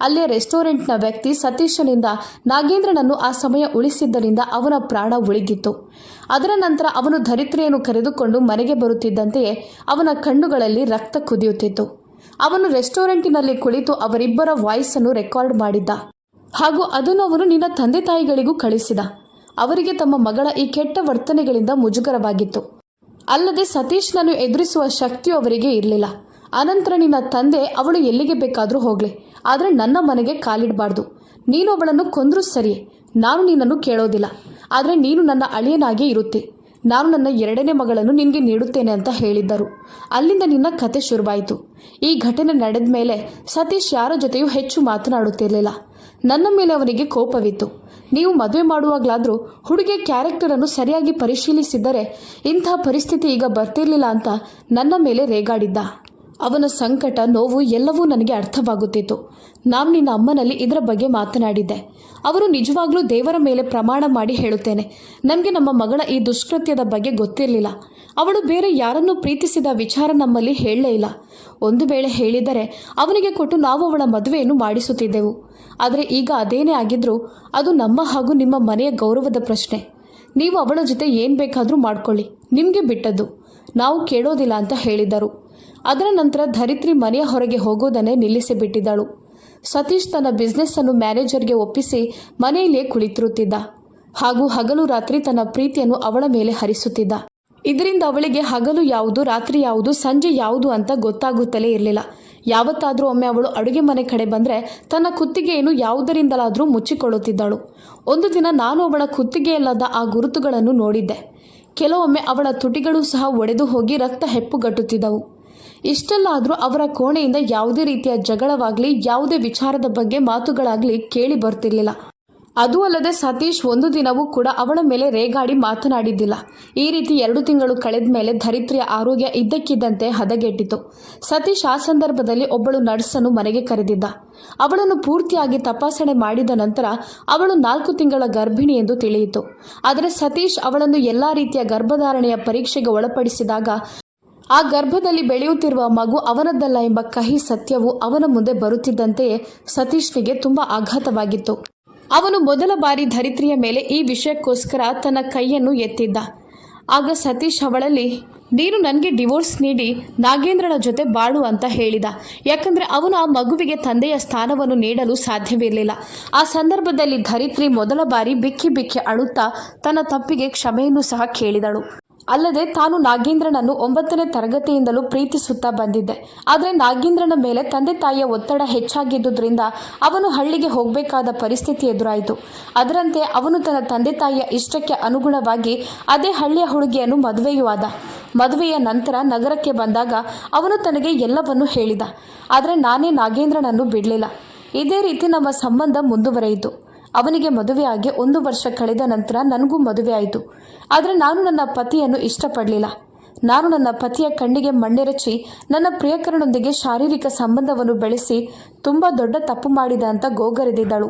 ಅಲ್ಲೇ ರೆಸ್ಟೋರೆಂಟ್ನ ವ್ಯಕ್ತಿ ಸತೀಶನಿಂದ ನಾಗೇಂದ್ರನನ್ನು ಆ ಸಮಯ ಉಳಿಸಿದ್ದರಿಂದ ಅವನ ಪ್ರಾಣ ಉಳಿಗಿತ್ತು. ಅದರ ನಂತರ ಅವನು ಧರಿತ್ರಿಯನ್ನು ಕರೆದುಕೊಂಡು ಮನೆಗೆ ಬರುತ್ತಿದ್ದಂತೆಯೇ ಅವನ ಕಣ್ಣುಗಳಲ್ಲಿ ರಕ್ತ ಕುದಿಯುತ್ತಿತ್ತು. ಅವನು ರೆಸ್ಟೋರೆಂಟಿನಲ್ಲಿ ಕುಳಿತು ಅವರಿಬ್ಬರ ವಾಯ್ಸನ್ನು ರೆಕಾರ್ಡ್ ಮಾಡಿದ್ದ. ಹಾಗೂ ಅದನ್ನು ಅವನು ನಿನ್ನ ತಂದೆ ತಾಯಿಗಳಿಗೂ ಕಳಿಸಿದ. ಅವರಿಗೆ ತಮ್ಮ ಮಗಳ ಈ ಕೆಟ್ಟ ವರ್ತನೆಗಳಿಂದ ಮುಜುಗರವಾಗಿತ್ತು. ಅಲ್ಲದೆ ಸತೀಶ್ನನ್ನು ಎದುರಿಸುವ ಶಕ್ತಿಯು ಅವರಿಗೆ ಇರಲಿಲ್ಲ. ಅನಂತರ ನಿನ್ನ ತಂದೆ ಅವಳು ಎಲ್ಲಿಗೆ ಬೇಕಾದರೂ ಹೋಗಲಿ, ಆದರೆ ನನ್ನ ಮನೆಗೆ ಕಾಲಿಡಬಾರ್ದು. ನೀನು ಅವಳನ್ನು ಕೊಂದರೂ ಸರಿ ನಾನು ನಿನ್ನನ್ನು ಕೇಳೋದಿಲ್ಲ. ಆದರೆ ನೀನು ನನ್ನ ಅಳಿಯನಾಗೇ ಇರುತ್ತೆ. ನಾನು ನನ್ನ ಎರಡನೇ ಮಗಳನ್ನು ನಿನಗೆ ನೀಡುತ್ತೇನೆ ಅಂತ ಹೇಳಿದ್ದರು. ಅಲ್ಲಿಂದ ನಿನ್ನ ಕತೆ ಶುರುವಾಯಿತು. ಈ ಘಟನೆ ನಡೆದ ಮೇಲೆ ಸತೀಶ್ ಯಾರ ಜೊತೆಯೂ ಹೆಚ್ಚು ಮಾತನಾಡುತ್ತಿರಲಿಲ್ಲ. ನನ್ನ ಮೇಲೆ ಅವನಿಗೆ ಕೋಪವಿತ್ತು. ನೀವು ಮದುವೆ ಮಾಡುವಾಗಲಾದರೂ ಹುಡುಗಿಯ ಕ್ಯಾರೆಕ್ಟರನ್ನು ಸರಿಯಾಗಿ ಪರಿಶೀಲಿಸಿದ್ದರೆ ಇಂತಹ ಪರಿಸ್ಥಿತಿ ಈಗ ಬರ್ತಿರ್ಲಿಲ್ಲ ಅಂತ ನನ್ನ ಮೇಲೆ ರೇಗಾಡಿದ್ದ. ಅವನ ಸಂಕಟ, ನೋವು ಎಲ್ಲವೂ ನನಗೆ ಅರ್ಥವಾಗುತ್ತಿತ್ತು. ನಾನು ನಿನ್ನ ಅಮ್ಮನಲ್ಲಿ ಇದರ ಬಗ್ಗೆ ಮಾತನಾಡಿದ್ದೆ. ಅವರು ನಿಜವಾಗ್ಲೂ ದೇವರ ಮೇಲೆ ಪ್ರಮಾಣ ಮಾಡಿ ಹೇಳುತ್ತೇನೆ. ನಮಗೆ ನಮ್ಮ ಮಗಳ ಈ ದುಷ್ಕೃತ್ಯದ ಬಗ್ಗೆ ಗೊತ್ತಿರಲಿಲ್ಲ. ಅವಳು ಬೇರೆ ಯಾರನ್ನೂ ಪ್ರೀತಿಸಿದ ವಿಚಾರ ನಮ್ಮಲ್ಲಿ ಹೇಳಲೇ ಇಲ್ಲ. ಒಂದು ವೇಳೆ ಹೇಳಿದರೆ ಅವನಿಗೆ ಕೊಟ್ಟು ನಾವು ಅವಳ ಮದುವೆಯನ್ನು ಮಾಡಿಸುತ್ತಿದ್ದೆವು. ಆದರೆ ಈಗ ಅದೇನೇ ಆಗಿದ್ರೂ ಅದು ನಮ್ಮ ಹಾಗೂ ನಿಮ್ಮ ಮನೆಯ ಗೌರವದ ಪ್ರಶ್ನೆ. ನೀವು ಅವಳ ಜೊತೆ ಏನು ಬೇಕಾದರೂ ಮಾಡ್ಕೊಳ್ಳಿ. ನಿಮಗೆ ಬಿಟ್ಟದ್ದು. ನಾವು ಕೇಳೋದಿಲ್ಲ ಅಂತ ಹೇಳಿದರು. ಅದರ ನಂತರ ಧರಿತ್ರಿ ಮನೆಯ ಹೊರಗೆ ಹೋಗೋದನ್ನೇ ನಿಲ್ಲಿಸಿಬಿಟ್ಟಿದ್ದಳು. ಸತೀಶ್ ತನ್ನ ಬಿಸ್ನೆಸ್ಸನ್ನು ಮ್ಯಾನೇಜರ್ಗೆ ಒಪ್ಪಿಸಿ ಮನೆಯಲ್ಲೇ ಕುಳಿತಿರುತ್ತಿದ್ದ. ಹಾಗೂ ಹಗಲು ರಾತ್ರಿ ತನ್ನ ಪ್ರೀತಿಯನ್ನು ಅವಳ ಮೇಲೆ ಹರಿಸುತ್ತಿದ್ದ. ಇದರಿಂದ ಅವಳಿಗೆ ಹಗಲು ಯಾವುದು, ರಾತ್ರಿ ಯಾವುದು, ಸಂಜೆ ಯಾವುದು ಅಂತ ಗೊತ್ತಾಗುತ್ತಲೇ ಇರಲಿಲ್ಲ. ಯಾವತ್ತಾದರೂ ಒಮ್ಮೆ ಅವಳು ಅಡುಗೆ ಮನೆ ಕಡೆ ಬಂದರೆ ತನ್ನ ಕುತ್ತಿಗೆಯನ್ನು ಯಾವುದರಿಂದಲಾದರೂ ಮುಚ್ಚಿಕೊಳ್ಳುತ್ತಿದ್ದಳು. ಒಂದು ದಿನ ನಾನು ಅವಳ ಕುತ್ತಿಗೆಯಲ್ಲದ ಆ ಗುರುತುಗಳನ್ನು ನೋಡಿದ್ದೆ. ಕೆಲವೊಮ್ಮೆ ಅವಳ ತುಟಿಗಳು ಸಹ ಒಡೆದು ಹೋಗಿ ರಕ್ತ ಹೆಪ್ಪುಗಟ್ಟುತ್ತಿದ್ದವು. ಇಷ್ಟೆಲ್ಲಾದರೂ ಅವರ ಕೋಣೆಯಿಂದ ಯಾವುದೇ ರೀತಿಯ ಜಗಳವಾಗಲಿ, ಯಾವುದೇ ವಿಚಾರದ ಬಗ್ಗೆ ಮಾತುಗಳಾಗಲಿ ಕೇಳಿ ಬರ್ತಿರ್ಲಿಲ್ಲ. ಅದೂ ಅಲ್ಲದೆ ಸತೀಶ್ ಒಂದು ದಿನವೂ ಕೂಡ ಅವಳ ಮೇಲೆ ರೇಗಾಡಿ ಮಾತನಾಡಿದ್ದಿಲ್ಲ. ಈ ರೀತಿ ಎರಡು ತಿಂಗಳು ಕಳೆದ ಮೇಲೆ ಧರಿತ್ರಿಯ ಆರೋಗ್ಯ ಇದ್ದಕ್ಕಿದ್ದಂತೆ ಹದಗೆಟ್ಟಿತು ಸತೀಶ್ ಆ ಸಂದರ್ಭದಲ್ಲಿ ಒಬ್ಬಳು ನರ್ಸನ್ನು ಮನೆಗೆ ಕರೆದಿದ್ದ. ಅವಳನ್ನು ಪೂರ್ತಿಯಾಗಿ ತಪಾಸಣೆ ಮಾಡಿದ ನಂತರ ಅವಳು ನಾಲ್ಕು ತಿಂಗಳ ಗರ್ಭಿಣಿ ಎಂದು ತಿಳಿಯಿತು. ಆದರೆ ಸತೀಶ್ ಅವಳನ್ನು ಎಲ್ಲ ರೀತಿಯ ಗರ್ಭಧಾರಣೆಯ ಪರೀಕ್ಷೆಗೆ ಒಳಪಡಿಸಿದಾಗ ಆ ಗರ್ಭದಲ್ಲಿ ಬೆಳೆಯುತ್ತಿರುವ ಮಗು ಅವನದ್ದಲ್ಲ ಎಂಬ ಕಹಿ ಸತ್ಯವು ಅವನ ಮುಂದೆ ಬರುತ್ತಿದ್ದಂತೆಯೇ ಸತೀಶ್ನಿಗೆ ತುಂಬ ಆಘಾತವಾಗಿತ್ತು. ಅವನು ಮೊದಲ ಬಾರಿ ಧರಿತ್ರಿಯ ಮೇಲೆ ಈ ವಿಷಯಕ್ಕೋಸ್ಕರ ತನ್ನ ಕೈಯನ್ನು ಎತ್ತಿದ್ದ. ಆಗ ಸತೀಶ್ ಅವಳಲ್ಲಿ, ನೀನು ನನಗೆ ಡಿವೋರ್ಸ್ ನೀಡಿ, ನಾಗೇಂದ್ರನ ಜೊತೆ ಬಾಳು ಅಂತ ಹೇಳಿದ. ಯಾಕಂದರೆ ಅವನು ಆ ಮಗುವಿಗೆ ತಂದೆಯ ಸ್ಥಾನವನ್ನು ನೀಡಲು ಸಾಧ್ಯವಿರಲಿಲ್ಲ. ಆ ಸಂದರ್ಭದಲ್ಲಿ ಧರಿತ್ರಿ ಮೊದಲ ಬಾರಿ ಬಿಕ್ಕಿ ಬಿಕ್ಕಿ ಅಳುತ್ತಾ ತನ್ನ ತಪ್ಪಿಗೆ ಕ್ಷಮೆಯನ್ನು ಸಹ ಕೇಳಿದಳು. ಅಲ್ಲದೆ ತಾನು ನಾಗೇಂದ್ರನನ್ನು ಒಂಬತ್ತನೇ ತರಗತಿಯಿಂದಲೂ ಪ್ರೀತಿಸುತ್ತಾ ಬಂದಿದ್ದೆ. ಆದರೆ ನಾಗೇಂದ್ರನ ಮೇಲೆ ತಂದೆ ತಾಯಿಯ ಒತ್ತಡ ಹೆಚ್ಚಾಗಿದ್ದುದರಿಂದ ಅವನು ಹಳ್ಳಿಗೆ ಹೋಗಬೇಕಾದ ಪರಿಸ್ಥಿತಿ ಎದುರಾಯಿತು. ಅದರಂತೆ ಅವನು ತನ್ನ ತಂದೆ ತಾಯಿಯ ಇಷ್ಟಕ್ಕೆ ಅನುಗುಣವಾಗಿ ಅದೇ ಹಳ್ಳಿಯ ಹುಡುಗಿಯನ್ನು ಮದುವೆಯೂ ಆದ. ಮದುವೆಯ ನಂತರ ನಗರಕ್ಕೆ ಬಂದಾಗ ಅವನು ತನಗೆ ಎಲ್ಲವನ್ನೂ ಹೇಳಿದ. ಆದರೆ ನಾನೇ ನಾಗೇಂದ್ರನನ್ನು ಬಿಡಲಿಲ್ಲ. ಇದೇ ರೀತಿ ನಮ್ಮ ಸಂಬಂಧ ಮುಂದುವರೆಯಿತು. ಅವನಿಗೆ ಮದುವೆಯಾಗಿ ಒಂದು ವರ್ಷ ಕಳೆದ ನಂತರ ನನಗೂ ಮದುವೆ ಆಯಿತು. ಆದರೆ ನಾನು ನನ್ನ ಪತಿಯನ್ನು ಇಷ್ಟಪಡಲಿಲ್ಲ. ನಾನು ನನ್ನ ಪತಿಯ ಕಣ್ಣಿಗೆ ಮಣ್ಣೆರಚಿ ನನ್ನ ಪ್ರಿಯಕರನೊಂದಿಗೆ ಶಾರೀರಿಕ ಸಂಬಂಧವನ್ನು ಬೆಳೆಸಿ ತುಂಬ ದೊಡ್ಡ ತಪ್ಪು ಮಾಡಿದ ಅಂತ ಗೋಗರೆದಿದ್ದಳು.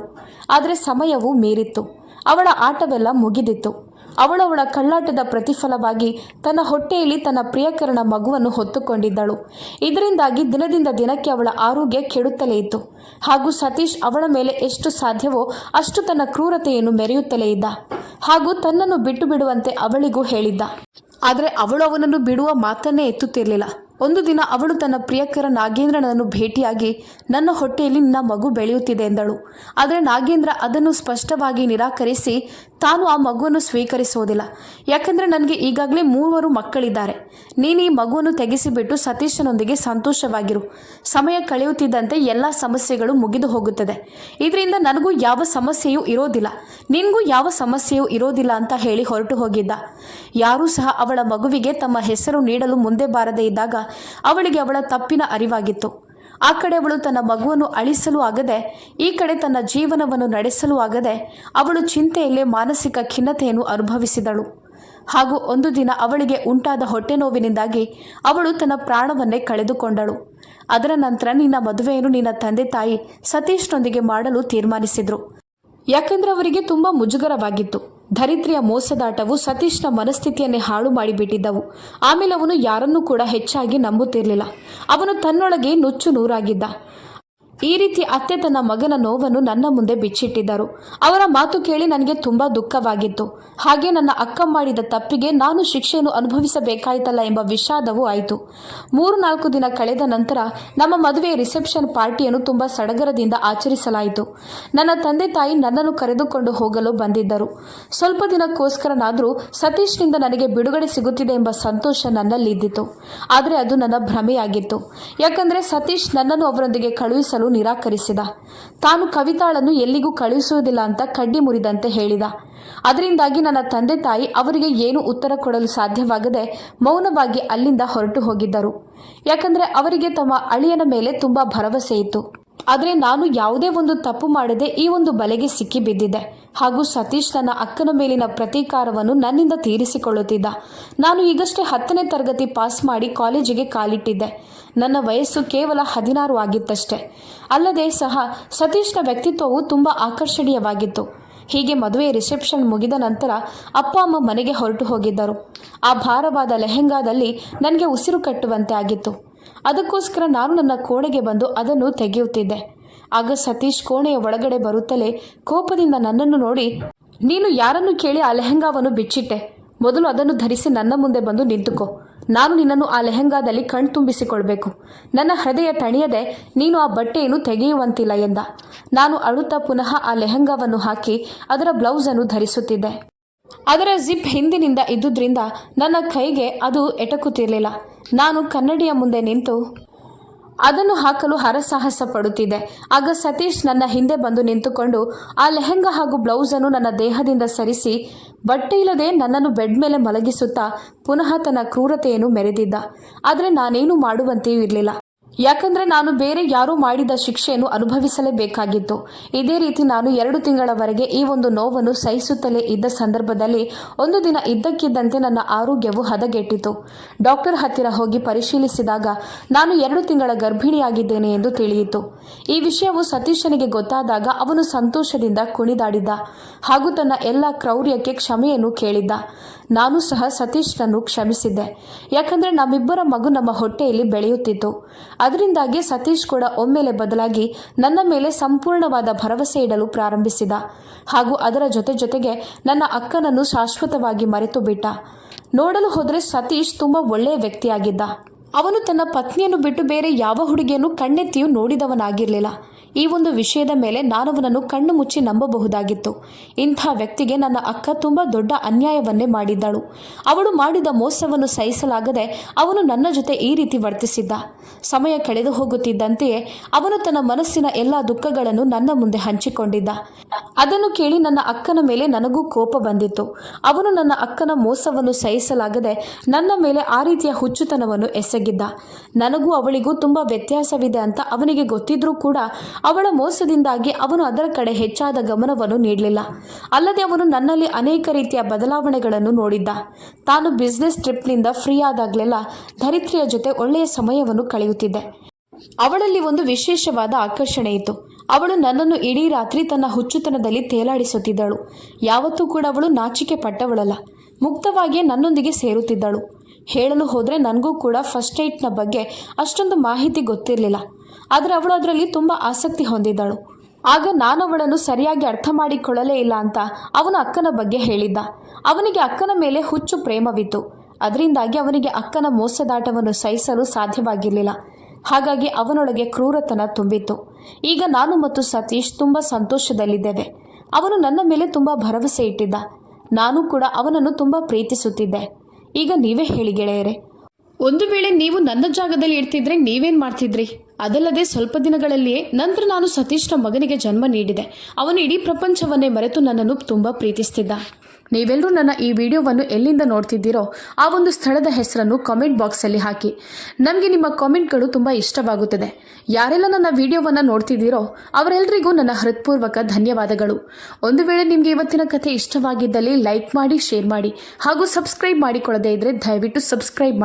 ಆದರೆ ಸಮಯವು ಮೀರಿತ್ತು. ಅವಳ ಆಟವೆಲ್ಲ ಮುಗಿದಿತ್ತು. ಅವಳು ಅವಳ ಕಳ್ಳಾಟದ ಪ್ರತಿಫಲವಾಗಿ ತನ್ನ ಹೊಟ್ಟೆಯಲ್ಲಿ ತನ್ನ ಪ್ರಿಯಕರನ ಮಗುವನ್ನು ಹೊತ್ತುಕೊಂಡಿದ್ದಳು. ಇದರಿಂದಾಗಿ ದಿನದಿಂದ ದಿನಕ್ಕೆ ಅವಳ ಆರೋಗ್ಯ ಕೆಡುತ್ತಲೇ ಇತ್ತು. ಹಾಗೂ ಸತೀಶ್ ಅವಳ ಮೇಲೆ ಎಷ್ಟು ಸಾಧ್ಯವೋ ಅಷ್ಟು ತನ್ನ ಕ್ರೂರತೆಯನ್ನು ಮೆರೆಯುತ್ತಲೇ ಇದ್ದ. ಹಾಗೂ ತನ್ನನ್ನು ಬಿಟ್ಟು ಬಿಡುವಂತೆ ಅವಳಿಗೂ ಹೇಳಿದ್ದ. ಆದರೆ ಅವಳು ಅವನನ್ನು ಬಿಡುವ ಮಾತನ್ನೇ ಎತ್ತುತ್ತಿರಲಿಲ್ಲ. ಒಂದು ದಿನ ಅವಳು ತನ್ನ ಪ್ರಿಯಕರ ನಾಗೇಂದ್ರನನ್ನು ಭೇಟಿಯಾಗಿ, ನನ್ನ ಹೊಟ್ಟೆಯಲ್ಲಿ ನಿನ್ನ ಮಗು ಬೆಳೆಯುತ್ತಿದೆ ಎಂದಳು. ಆದರೆ ನಾಗೇಂದ್ರ ಅದನ್ನು ಸ್ಪಷ್ಟವಾಗಿ ನಿರಾಕರಿಸಿ, ತಾನು ಆ ಮಗುವನ್ನು ಸ್ವೀಕರಿಸುವುದಿಲ್ಲ. ಯಾಕಂದರೆ ನನಗೆ ಈಗಾಗಲೇ ಮೂವರು ಮಕ್ಕಳಿದ್ದಾರೆ. ನೀನು ಈ ಮಗುವನ್ನು ತೆಗೆಸಿಬಿಟ್ಟು ಸತೀಶನೊಂದಿಗೆ ಸಂತೋಷವಾಗಿರು. ಸಮಯ ಕಳೆಯುತ್ತಿದ್ದಂತೆ ಎಲ್ಲ ಸಮಸ್ಯೆಗಳು ಮುಗಿದು ಹೋಗುತ್ತದೆ. ಇದರಿಂದ ನನಗೂ ಯಾವ ಸಮಸ್ಯೆಯೂ ಇರೋದಿಲ್ಲ. ನಿನಗೂ ಯಾವ ಸಮಸ್ಯೆಯೂ ಇರೋದಿಲ್ಲ ಅಂತ ಹೇಳಿ ಹೊರಟು ಹೋಗಿದ್ದ. ಯಾರೂ ಸಹ ಅವಳ ಮಗುವಿಗೆ ತಮ್ಮ ಹೆಸರು ನೀಡಲು ಮುಂದೆ ಬಾರದೇ ಇದ್ದಾಗ ಅವಳಿಗೆ ಅವಳ ತಪ್ಪಿನ ಅರಿವಾಗಿತ್ತು. ಆ ಕಡೆ ಅವಳು ತನ್ನ ಮಗುವನ್ನು ಅಳಿಸಲು ಆಗದೆ, ಈ ಕಡೆ ತನ್ನ ಜೀವನವನ್ನು ನಡೆಸಲು ಆಗದೆ, ಅವಳು ಚಿಂತೆಯಲ್ಲೇ ಮಾನಸಿಕ ಖಿನ್ನತೆಯನ್ನು ಅನುಭವಿಸಿದಳು. ಹಾಗೂ ಒಂದು ದಿನ ಅವಳಿಗೆ ಉಂಟಾದ ಹೊಟ್ಟೆ ನೋವಿನಿಂದಾಗಿ ಅವಳು ತನ್ನ ಪ್ರಾಣವನ್ನೇ ಕಳೆದುಕೊಂಡಳು. ಅದರ ನಂತರ ನಿನ್ನ ಮದುವೆಯನ್ನು ನಿನ್ನ ತಂದೆ ತಾಯಿ ಸತೀಶ್ನೊಂದಿಗೆ ಮಾಡಲು ತೀರ್ಮಾನಿಸಿದ್ರು. ಯಾಕೆಂದ್ರೆ ಅವರಿಗೆ ತುಂಬಾ ಮುಜುಗರವಾಗಿತ್ತು. ಧರಿತ್ರಿಯ ಮೋಸದಾಟವು ಸತೀಶ್ನ ಮನಸ್ಥಿತಿಯನ್ನೇ ಹಾಳು ಮಾಡಿಬಿಟ್ಟಿದ್ದವು. ಆಮೇಲೆ ಅವನು ಯಾರನ್ನೂ ಕೂಡ ಹೆಚ್ಚಾಗಿ ನಂಬುತ್ತಿರಲಿಲ್ಲ. ಅವನು ತನ್ನೊಳಗೆ ನುಚ್ಚು ನೂರಾಗಿದ್ದ. ಈ ರೀತಿ ಅತ್ತೆ ತನ್ನ ಮಗನ ನೋವನ್ನು ನನ್ನ ಮುಂದೆ ಬಿಚ್ಚಿಟ್ಟಿದ್ದರು. ಅವರ ಮಾತು ಕೇಳಿ ನನಗೆ ತುಂಬಾ ದುಃಖವಾಗಿತ್ತು. ಹಾಗೆ ನನ್ನ ಅಕ್ಕ ಮಾಡಿದ ತಪ್ಪಿಗೆ ನಾನು ಶಿಕ್ಷೆಯನ್ನು ಅನುಭವಿಸಬೇಕಾಯ್ತಲ್ಲ ಎಂಬ ವಿಷಾದವೂ ಆಯಿತು. ಮೂರು ನಾಲ್ಕು ದಿನ ಕಳೆದ ನಂತರ ನಮ್ಮ ಮದುವೆ ರಿಸೆಪ್ಷನ್ ಪಾರ್ಟಿಯನ್ನು ತುಂಬಾ ಸಡಗರದಿಂದ ಆಚರಿಸಲಾಯಿತು. ನನ್ನ ತಂದೆ ತಾಯಿ ನನ್ನನ್ನು ಕರೆದುಕೊಂಡು ಹೋಗಲು ಬಂದಿದ್ದರು. ಸ್ವಲ್ಪ ದಿನಕ್ಕೋಸ್ಕರನಾದರೂ ಸತೀಶ್ನಿಂದ ನನಗೆ ಬಿಡುಗಡೆ ಸಿಗುತ್ತಿದೆ ಎಂಬ ಸಂತೋಷ ನನ್ನಲ್ಲಿದ್ದಿತು. ಆದರೆ ಅದು ನನ್ನ ಭ್ರಮೆಯಾಗಿತ್ತು. ಯಾಕಂದರೆ ಸತೀಶ್ ನನ್ನನ್ನು ಅವರೊಂದಿಗೆ ಕಳುಹಿಸಲು ನಿರಾಕರಿಸಿದ. ತಾನು ಕವಿತಾಳನ್ನು ಎಲ್ಲಿಗೂ ಕಳುಹಿಸುವುದಿಲ್ಲ ಅಂತ ಕಡ್ಡಿ ಮುರಿದಂತೆ ಹೇಳಿದ. ಅದರಿಂದಾಗಿ ನನ್ನ ತಂದೆ ತಾಯಿ ಅವರಿಗೆ ಏನು ಉತ್ತರ ಕೊಡಲು ಸಾಧ್ಯವಾಗದೆ ಮೌನವಾಗಿ ಅಲ್ಲಿಂದ ಹೊರಟು ಹೋಗಿದ್ದರು. ಯಾಕಂದರೆ ಅವರಿಗೆ ತಮ್ಮ ಅಳಿಯನ ಮೇಲೆ ತುಂಬಾ ಭರವಸೆ ಇತ್ತು. ಆದರೆ ನಾನು ಯಾವುದೇ ಒಂದು ತಪ್ಪು ಮಾಡದೆ ಈ ಒಂದು ಬಲೆಗೆ ಸಿಕ್ಕಿ ಬಿದ್ದಿದ್ದೆ. ಹಾಗೂ ಸತೀಶ್ ತನ್ನ ಅಕ್ಕನ ಮೇಲಿನ ಪ್ರತೀಕಾರವನ್ನು ನನ್ನಿಂದ ತೀರಿಸಿಕೊಳ್ಳುತ್ತಿದ್ದ. ನಾನು ಈಗಷ್ಟೇ ಹತ್ತನೇ ತರಗತಿ ಪಾಸ್ ಮಾಡಿ ಕಾಲೇಜಿಗೆ ಕಾಲಿಟ್ಟಿದ್ದೆ. ನನ್ನ ವಯಸ್ಸು ಕೇವಲ ಹದಿನಾರು ಆಗಿತ್ತಷ್ಟೆ. ಅಲ್ಲದೆ ಸಹ ಸತೀಶ್ನ ವ್ಯಕ್ತಿತ್ವವು ತುಂಬ ಆಕರ್ಷಣೀಯವಾಗಿತ್ತು. ಹೀಗೆ ಮದುವೆ ರಿಸೆಪ್ಷನ್ ಮುಗಿದ ನಂತರ ಅಪ್ಪ ಅಮ್ಮ ಮನೆಗೆ ಹೊರಟು ಹೋಗಿದ್ದರು. ಆ ಭಾರವಾದ ಲೆಹೆಂಗಾದಲ್ಲಿ ನನಗೆ ಉಸಿರು ಕಟ್ಟುವಂತೆ ಆಗಿತ್ತು. ಅದಕ್ಕೋಸ್ಕರ ನಾನು ನನ್ನ ಕೋಣೆಗೆ ಬಂದು ಅದನ್ನು ತೆಗೆಯುತ್ತಿದ್ದೆ. ಆಗ ಸತೀಶ್ ಕೋಣೆಯ ಒಳಗಡೆ ಬರುತ್ತಲೇ ಕೋಪದಿಂದ ನನ್ನನ್ನು ನೋಡಿ, ನೀನು ಯಾರನ್ನು ಕೇಳಿ ಆ ಲೆಹೆಂಗಾವನ್ನು ಬಿಚ್ಚಿಟ್ಟೆ? ಮೊದಲು ಅದನ್ನು ಧರಿಸಿ ನನ್ನ ಮುಂದೆ ಬಂದು ನಿಂತುಕೋ. ನಾನು ನಿನ್ನನ್ನು ಆ ಲೆಹೆಂಗಾದಲ್ಲಿ ಕಣ್ತುಂಬಿಸಿಕೊಳ್ಬೇಕು ನನ್ನ ಹೃದಯ ತಣಿಯದೆ ನೀನು ಆ ಬಟ್ಟೆಯನ್ನು ತೆಗೆಯುವಂತಿಲ್ಲ ಎಂದ. ನಾನು ಅಳುತ್ತಾ ಪುನಃ ಆ ಲೆಹೆಂಗಾವನ್ನು ಹಾಕಿ ಅದರ ಬ್ಲೌಸನ್ನು ಧರಿಸುತ್ತಿದ್ದೆ. ಅದರ ಜಿಪ್ ಹಿಂದಿನಿಂದ ಇದ್ದುದರಿಂದ ನನ್ನ ಕೈಗೆ ಅದು ಎಟಕುತ್ತಿರಲಿಲ್ಲ. ನಾನು ಕನ್ನಡಿಯ ಮುಂದೆ ನಿಂತು ಅದನ್ನು ಹಾಕಲು ಹರಸಾಹಸ ಪಡುತ್ತಿದೆ. ಆಗ ಸತೀಶ್ ನನ್ನ ಹಿಂದೆ ಬಂದು ನಿಂತುಕೊಂಡು, ಆ ಲೆಹೆಂಗಾ ಹಾಗೂ ಬ್ಲೌಸನ್ನು ನನ್ನ ದೇಹದಿಂದ ಸರಿಸಿ, ಬಟ್ಟೆ ಇಲ್ಲದೆ ನನ್ನನ್ನು ಬೆಡ್ ಮೇಲೆ ಮಲಗಿಸುತ್ತಾ ಪುನಃ ತನ್ನ ಕ್ರೂರತೆಯನ್ನು ಮೆರೆದಿದ್ದ. ಆದರೆ ನಾನೇನು ಮಾಡುವಂತೆಯೂ ಇರಲಿಲ್ಲ. ಯಾಕಂದ್ರೆ ನಾನು ಬೇರೆ ಯಾರೂ ಮಾಡಿದ ಶಿಕ್ಷೆಯನ್ನು ಅನುಭವಿಸಲೇಬೇಕಾಗಿತ್ತು. ಇದೇ ರೀತಿ ನಾನು ಎರಡು ತಿಂಗಳವರೆಗೆ ಈ ಒಂದು ನೋವನ್ನು ಸಹಿಸುತ್ತಲೇ ಇದ್ದ ಸಂದರ್ಭದಲ್ಲಿ ಒಂದು ದಿನ ಇದ್ದಕ್ಕಿದ್ದಂತೆ ನನ್ನ ಆರೋಗ್ಯವು ಹದಗೆಟ್ಟಿತು. ಡಾಕ್ಟರ್ ಹತ್ತಿರ ಹೋಗಿ ಪರಿಶೀಲಿಸಿದಾಗ ನಾನು ಎರಡು ತಿಂಗಳ ಗರ್ಭಿಣಿಯಾಗಿದ್ದೇನೆ ಎಂದು ತಿಳಿಯಿತು. ಈ ವಿಷಯವು ಸತೀಶನಿಗೆ ಗೊತ್ತಾದಾಗ ಅವನು ಸಂತೋಷದಿಂದ ಕುಣಿದಾಡಿದ್ದ ಹಾಗೂ ತನ್ನ ಎಲ್ಲ ಕ್ರೌರ್ಯಕ್ಕೆ ಕ್ಷಮೆಯನ್ನು ಕೇಳಿದ್ದ. ನಾನು ಸಹ ಸತೀಶ್ನನ್ನು ಕ್ಷಮಿಸಿದ್ದೆ. ಯಾಕಂದರೆ ನಮ್ಮಿಬ್ಬರ ಮಗು ನಮ್ಮ ಹೊಟ್ಟೆಯಲ್ಲಿ ಬೆಳೆಯುತ್ತಿತ್ತು. ಅದರಿಂದಾಗಿ ಸತೀಶ್ ಕೂಡ ಒಮ್ಮೆಲೆ ಬದಲಾಗಿ ನನ್ನ ಮೇಲೆ ಸಂಪೂರ್ಣವಾದ ಭರವಸೆ ಇಡಲು ಪ್ರಾರಂಭಿಸಿದ. ಹಾಗೂ ಅದರ ಜೊತೆ ಜೊತೆಗೆ ನನ್ನ ಅಕ್ಕನನ್ನು ಶಾಶ್ವತವಾಗಿ ಮರೆತು ಬಿಟ್ಟ. ನೋಡಲು ಹೋದರೆ ಸತೀಶ್ ತುಂಬ ಒಳ್ಳೆಯ ವ್ಯಕ್ತಿಯಾಗಿದ್ದ. ಅವನು ತನ್ನ ಪತ್ನಿಯನ್ನು ಬಿಟ್ಟು ಬೇರೆ ಯಾವ ಹುಡುಗಿಯನ್ನು ಕಣ್ಣೆತ್ತಿಯೂ ನೋಡಿದವನಾಗಿರಲಿಲ್ಲ. ಈ ಒಂದು ವಿಷಯದ ಮೇಲೆ ನಾನವನನ್ನು ಕಣ್ಣು ಮುಚ್ಚಿ ನಂಬಬಹುದಾಗಿತ್ತು. ಇಂಥ ವ್ಯಕ್ತಿಗೆ ನನ್ನ ಅಕ್ಕ ತುಂಬ ದೊಡ್ಡ ಅನ್ಯಾಯವನ್ನೇ ಮಾಡಿದ್ದಳು. ಅವಳು ಮಾಡಿದ ಮೋಸವನ್ನು ಸಹಿಸಲಾಗದೆ ಅವನು ನನ್ನ ಜೊತೆ ಈ ರೀತಿ ವರ್ತಿಸಿದ್ದ. ಸಮಯ ಕಳೆದು ಹೋಗುತ್ತಿದ್ದಂತೆಯೇ ಅವನು ತನ್ನ ಮನಸ್ಸಿನ ಎಲ್ಲ ದುಃಖಗಳನ್ನು ನನ್ನ ಮುಂದೆ ಹಂಚಿಕೊಂಡಿದ್ದ. ಅದನ್ನು ಕೇಳಿ ನನ್ನ ಅಕ್ಕನ ಮೇಲೆ ನನಗೂ ಕೋಪ ಬಂದಿತ್ತು. ಅವನು ನನ್ನ ಅಕ್ಕನ ಮೋಸವನ್ನು ಸಹಿಸಲಾಗದೆ ನನ್ನ ಮೇಲೆ ಆ ರೀತಿಯ ಹುಚ್ಚುತನವನ್ನು ಎಸಗಿದ್ದ. ನನಗೂ ಅವಳಿಗೂ ತುಂಬ ವ್ಯತ್ಯಾಸವಿದೆ ಅಂತ ಅವನಿಗೆ ಗೊತ್ತಿದ್ರೂ ಕೂಡ ಅವಳ ಮೋಸದಿಂದಾಗಿ ಅವನು ಅದರ ಕಡೆ ಹೆಚ್ಚಾದ ಗಮನವನ್ನು ನೀಡಲಿಲ್ಲ. ಅಲ್ಲದೆ ಅವನು ನನ್ನಲ್ಲಿ ಅನೇಕ ರೀತಿಯ ಬದಲಾವಣೆಗಳನ್ನು ನೋಡಿದ್ದ. ತಾನು ಬಿಸ್ನೆಸ್ ಟ್ರಿಪ್ನಿಂದ ಫ್ರೀ ಆದಾಗಲೆಲ್ಲ ಧರಿತ್ರಿಯ ಜೊತೆ ಒಳ್ಳೆಯ ಸಮಯವನ್ನು ಕಳೆಯುತ್ತಿದ್ದೆ. ಅವಳಲ್ಲಿ ಒಂದು ವಿಶೇಷವಾದ ಆಕರ್ಷಣೆ ಇತ್ತು. ಅವಳು ನನ್ನನ್ನು ಇಡೀ ರಾತ್ರಿ ತನ್ನ ಹುಚ್ಚುತನದಲ್ಲಿ ತೇಲಾಡಿಸುತ್ತಿದ್ದಳು. ಯಾವತ್ತೂ ಕೂಡ ಅವಳು ನಾಚಿಕೆ ಪಟ್ಟವಳಲ್ಲ. ಮುಕ್ತವಾಗಿಯೇ ನನ್ನೊಂದಿಗೆ ಸೇರುತ್ತಿದ್ದಳು. ಹೇಳಲು ಹೋದರೆ ನನಗೂ ಕೂಡ ಫಸ್ಟ್ ಏಟ್ನ ಬಗ್ಗೆ ಅಷ್ಟೊಂದು ಮಾಹಿತಿ ಗೊತ್ತಿರಲಿಲ್ಲ. ಆದರೆ ಅವಳು ಅದರಲ್ಲಿ ತುಂಬ ಆಸಕ್ತಿ ಹೊಂದಿದ್ದಳು. ಆಗ ನಾನು ಅವಳನ್ನು ಸರಿಯಾಗಿ ಅರ್ಥ ಮಾಡಿಕೊಳ್ಳಲೇ ಇಲ್ಲ ಅಂತ ಅವನ ಅಕ್ಕನ ಬಗ್ಗೆ ಹೇಳಿದ್ದ. ಅವನಿಗೆ ಅಕ್ಕನ ಮೇಲೆ ಹುಚ್ಚು ಪ್ರೇಮವಿತ್ತು. ಅದರಿಂದಾಗಿ ಅವನಿಗೆ ಅಕ್ಕನ ಮೋಸದಾಟವನ್ನು ಸಹಿಸಲು ಸಾಧ್ಯವಾಗಿರಲಿಲ್ಲ. ಹಾಗಾಗಿ ಅವನೊಳಗೆ ಕ್ರೂರತನ ತುಂಬಿತ್ತು. ಈಗ ನಾನು ಮತ್ತು ಸತೀಶ್ ತುಂಬ ಸಂತೋಷದಲ್ಲಿದ್ದೇವೆ. ಅವನು ನನ್ನ ಮೇಲೆ ತುಂಬ ಭರವಸೆ ಇಟ್ಟಿದ್ದ. ನಾನು ಕೂಡ ಅವನನ್ನು ತುಂಬ ಪ್ರೀತಿಸುತ್ತಿದ್ದೆ. ಈಗ ನೀವೇ ಹೇಳಿ ಗೆಳೆಯರೆ. ಒಂದು ವೇಳೆ ನೀವು ನನ್ನ ಜಾಗದಲ್ಲಿ ಇರ್ತಿದ್ರೆ ನೀವೇನು ಮಾಡ್ತಿದ್ರಿ? ಅದಲ್ಲದೆ ಸ್ವಲ್ಪ ದಿನಗಳಲ್ಲಿಯೇ ನಂತರ ನಾನು ಸತೀಶ್ನ ಮಗನಿಗೆ ಜನ್ಮ ನೀಡಿದೆ. ಅವನು ಇಡೀ ಪ್ರಪಂಚವನ್ನೇ ಮರೆತು ನನ್ನನ್ನು ತುಂಬ ಪ್ರೀತಿಸ್ತಿದ್ದ. ನೀವೆಲ್ಲರೂ ನನ್ನ ಈ ವಿಡಿಯೋವನ್ನು ಎಲ್ಲಿಂದ ನೋಡ್ತಿದ್ದೀರೋ ಆ ಒಂದು ಸ್ಥಳದ ಹೆಸರನ್ನು ಕಾಮೆಂಟ್ ಬಾಕ್ಸಲ್ಲಿ ಹಾಕಿ. ನಮಗೆ ನಿಮ್ಮ ಕಾಮೆಂಟ್ಗಳು ತುಂಬ ಇಷ್ಟವಾಗುತ್ತದೆ. ಯಾರೆಲ್ಲ ನನ್ನ ವಿಡಿಯೋವನ್ನು ನೋಡ್ತಿದ್ದೀರೋ ಅವರೆಲ್ಲರಿಗೂ ನನ್ನ ಹೃತ್ಪೂರ್ವಕ ಧನ್ಯವಾದಗಳು. ಒಂದು ವೇಳೆ ನಿಮಗೆ ಇವತ್ತಿನ ಕಥೆ ಇಷ್ಟವಾಗಿದ್ದಲ್ಲಿ ಲೈಕ್ ಮಾಡಿ ಶೇರ್ ಮಾಡಿ ಹಾಗೂ ಸಬ್ಸ್ಕ್ರೈಬ್ ಮಾಡಿಕೊಳ್ಳದೇ ಇದ್ದರೆ ದಯವಿಟ್ಟು ಸಬ್ಸ್ಕ್ರೈಬ್ ಮಾಡಿ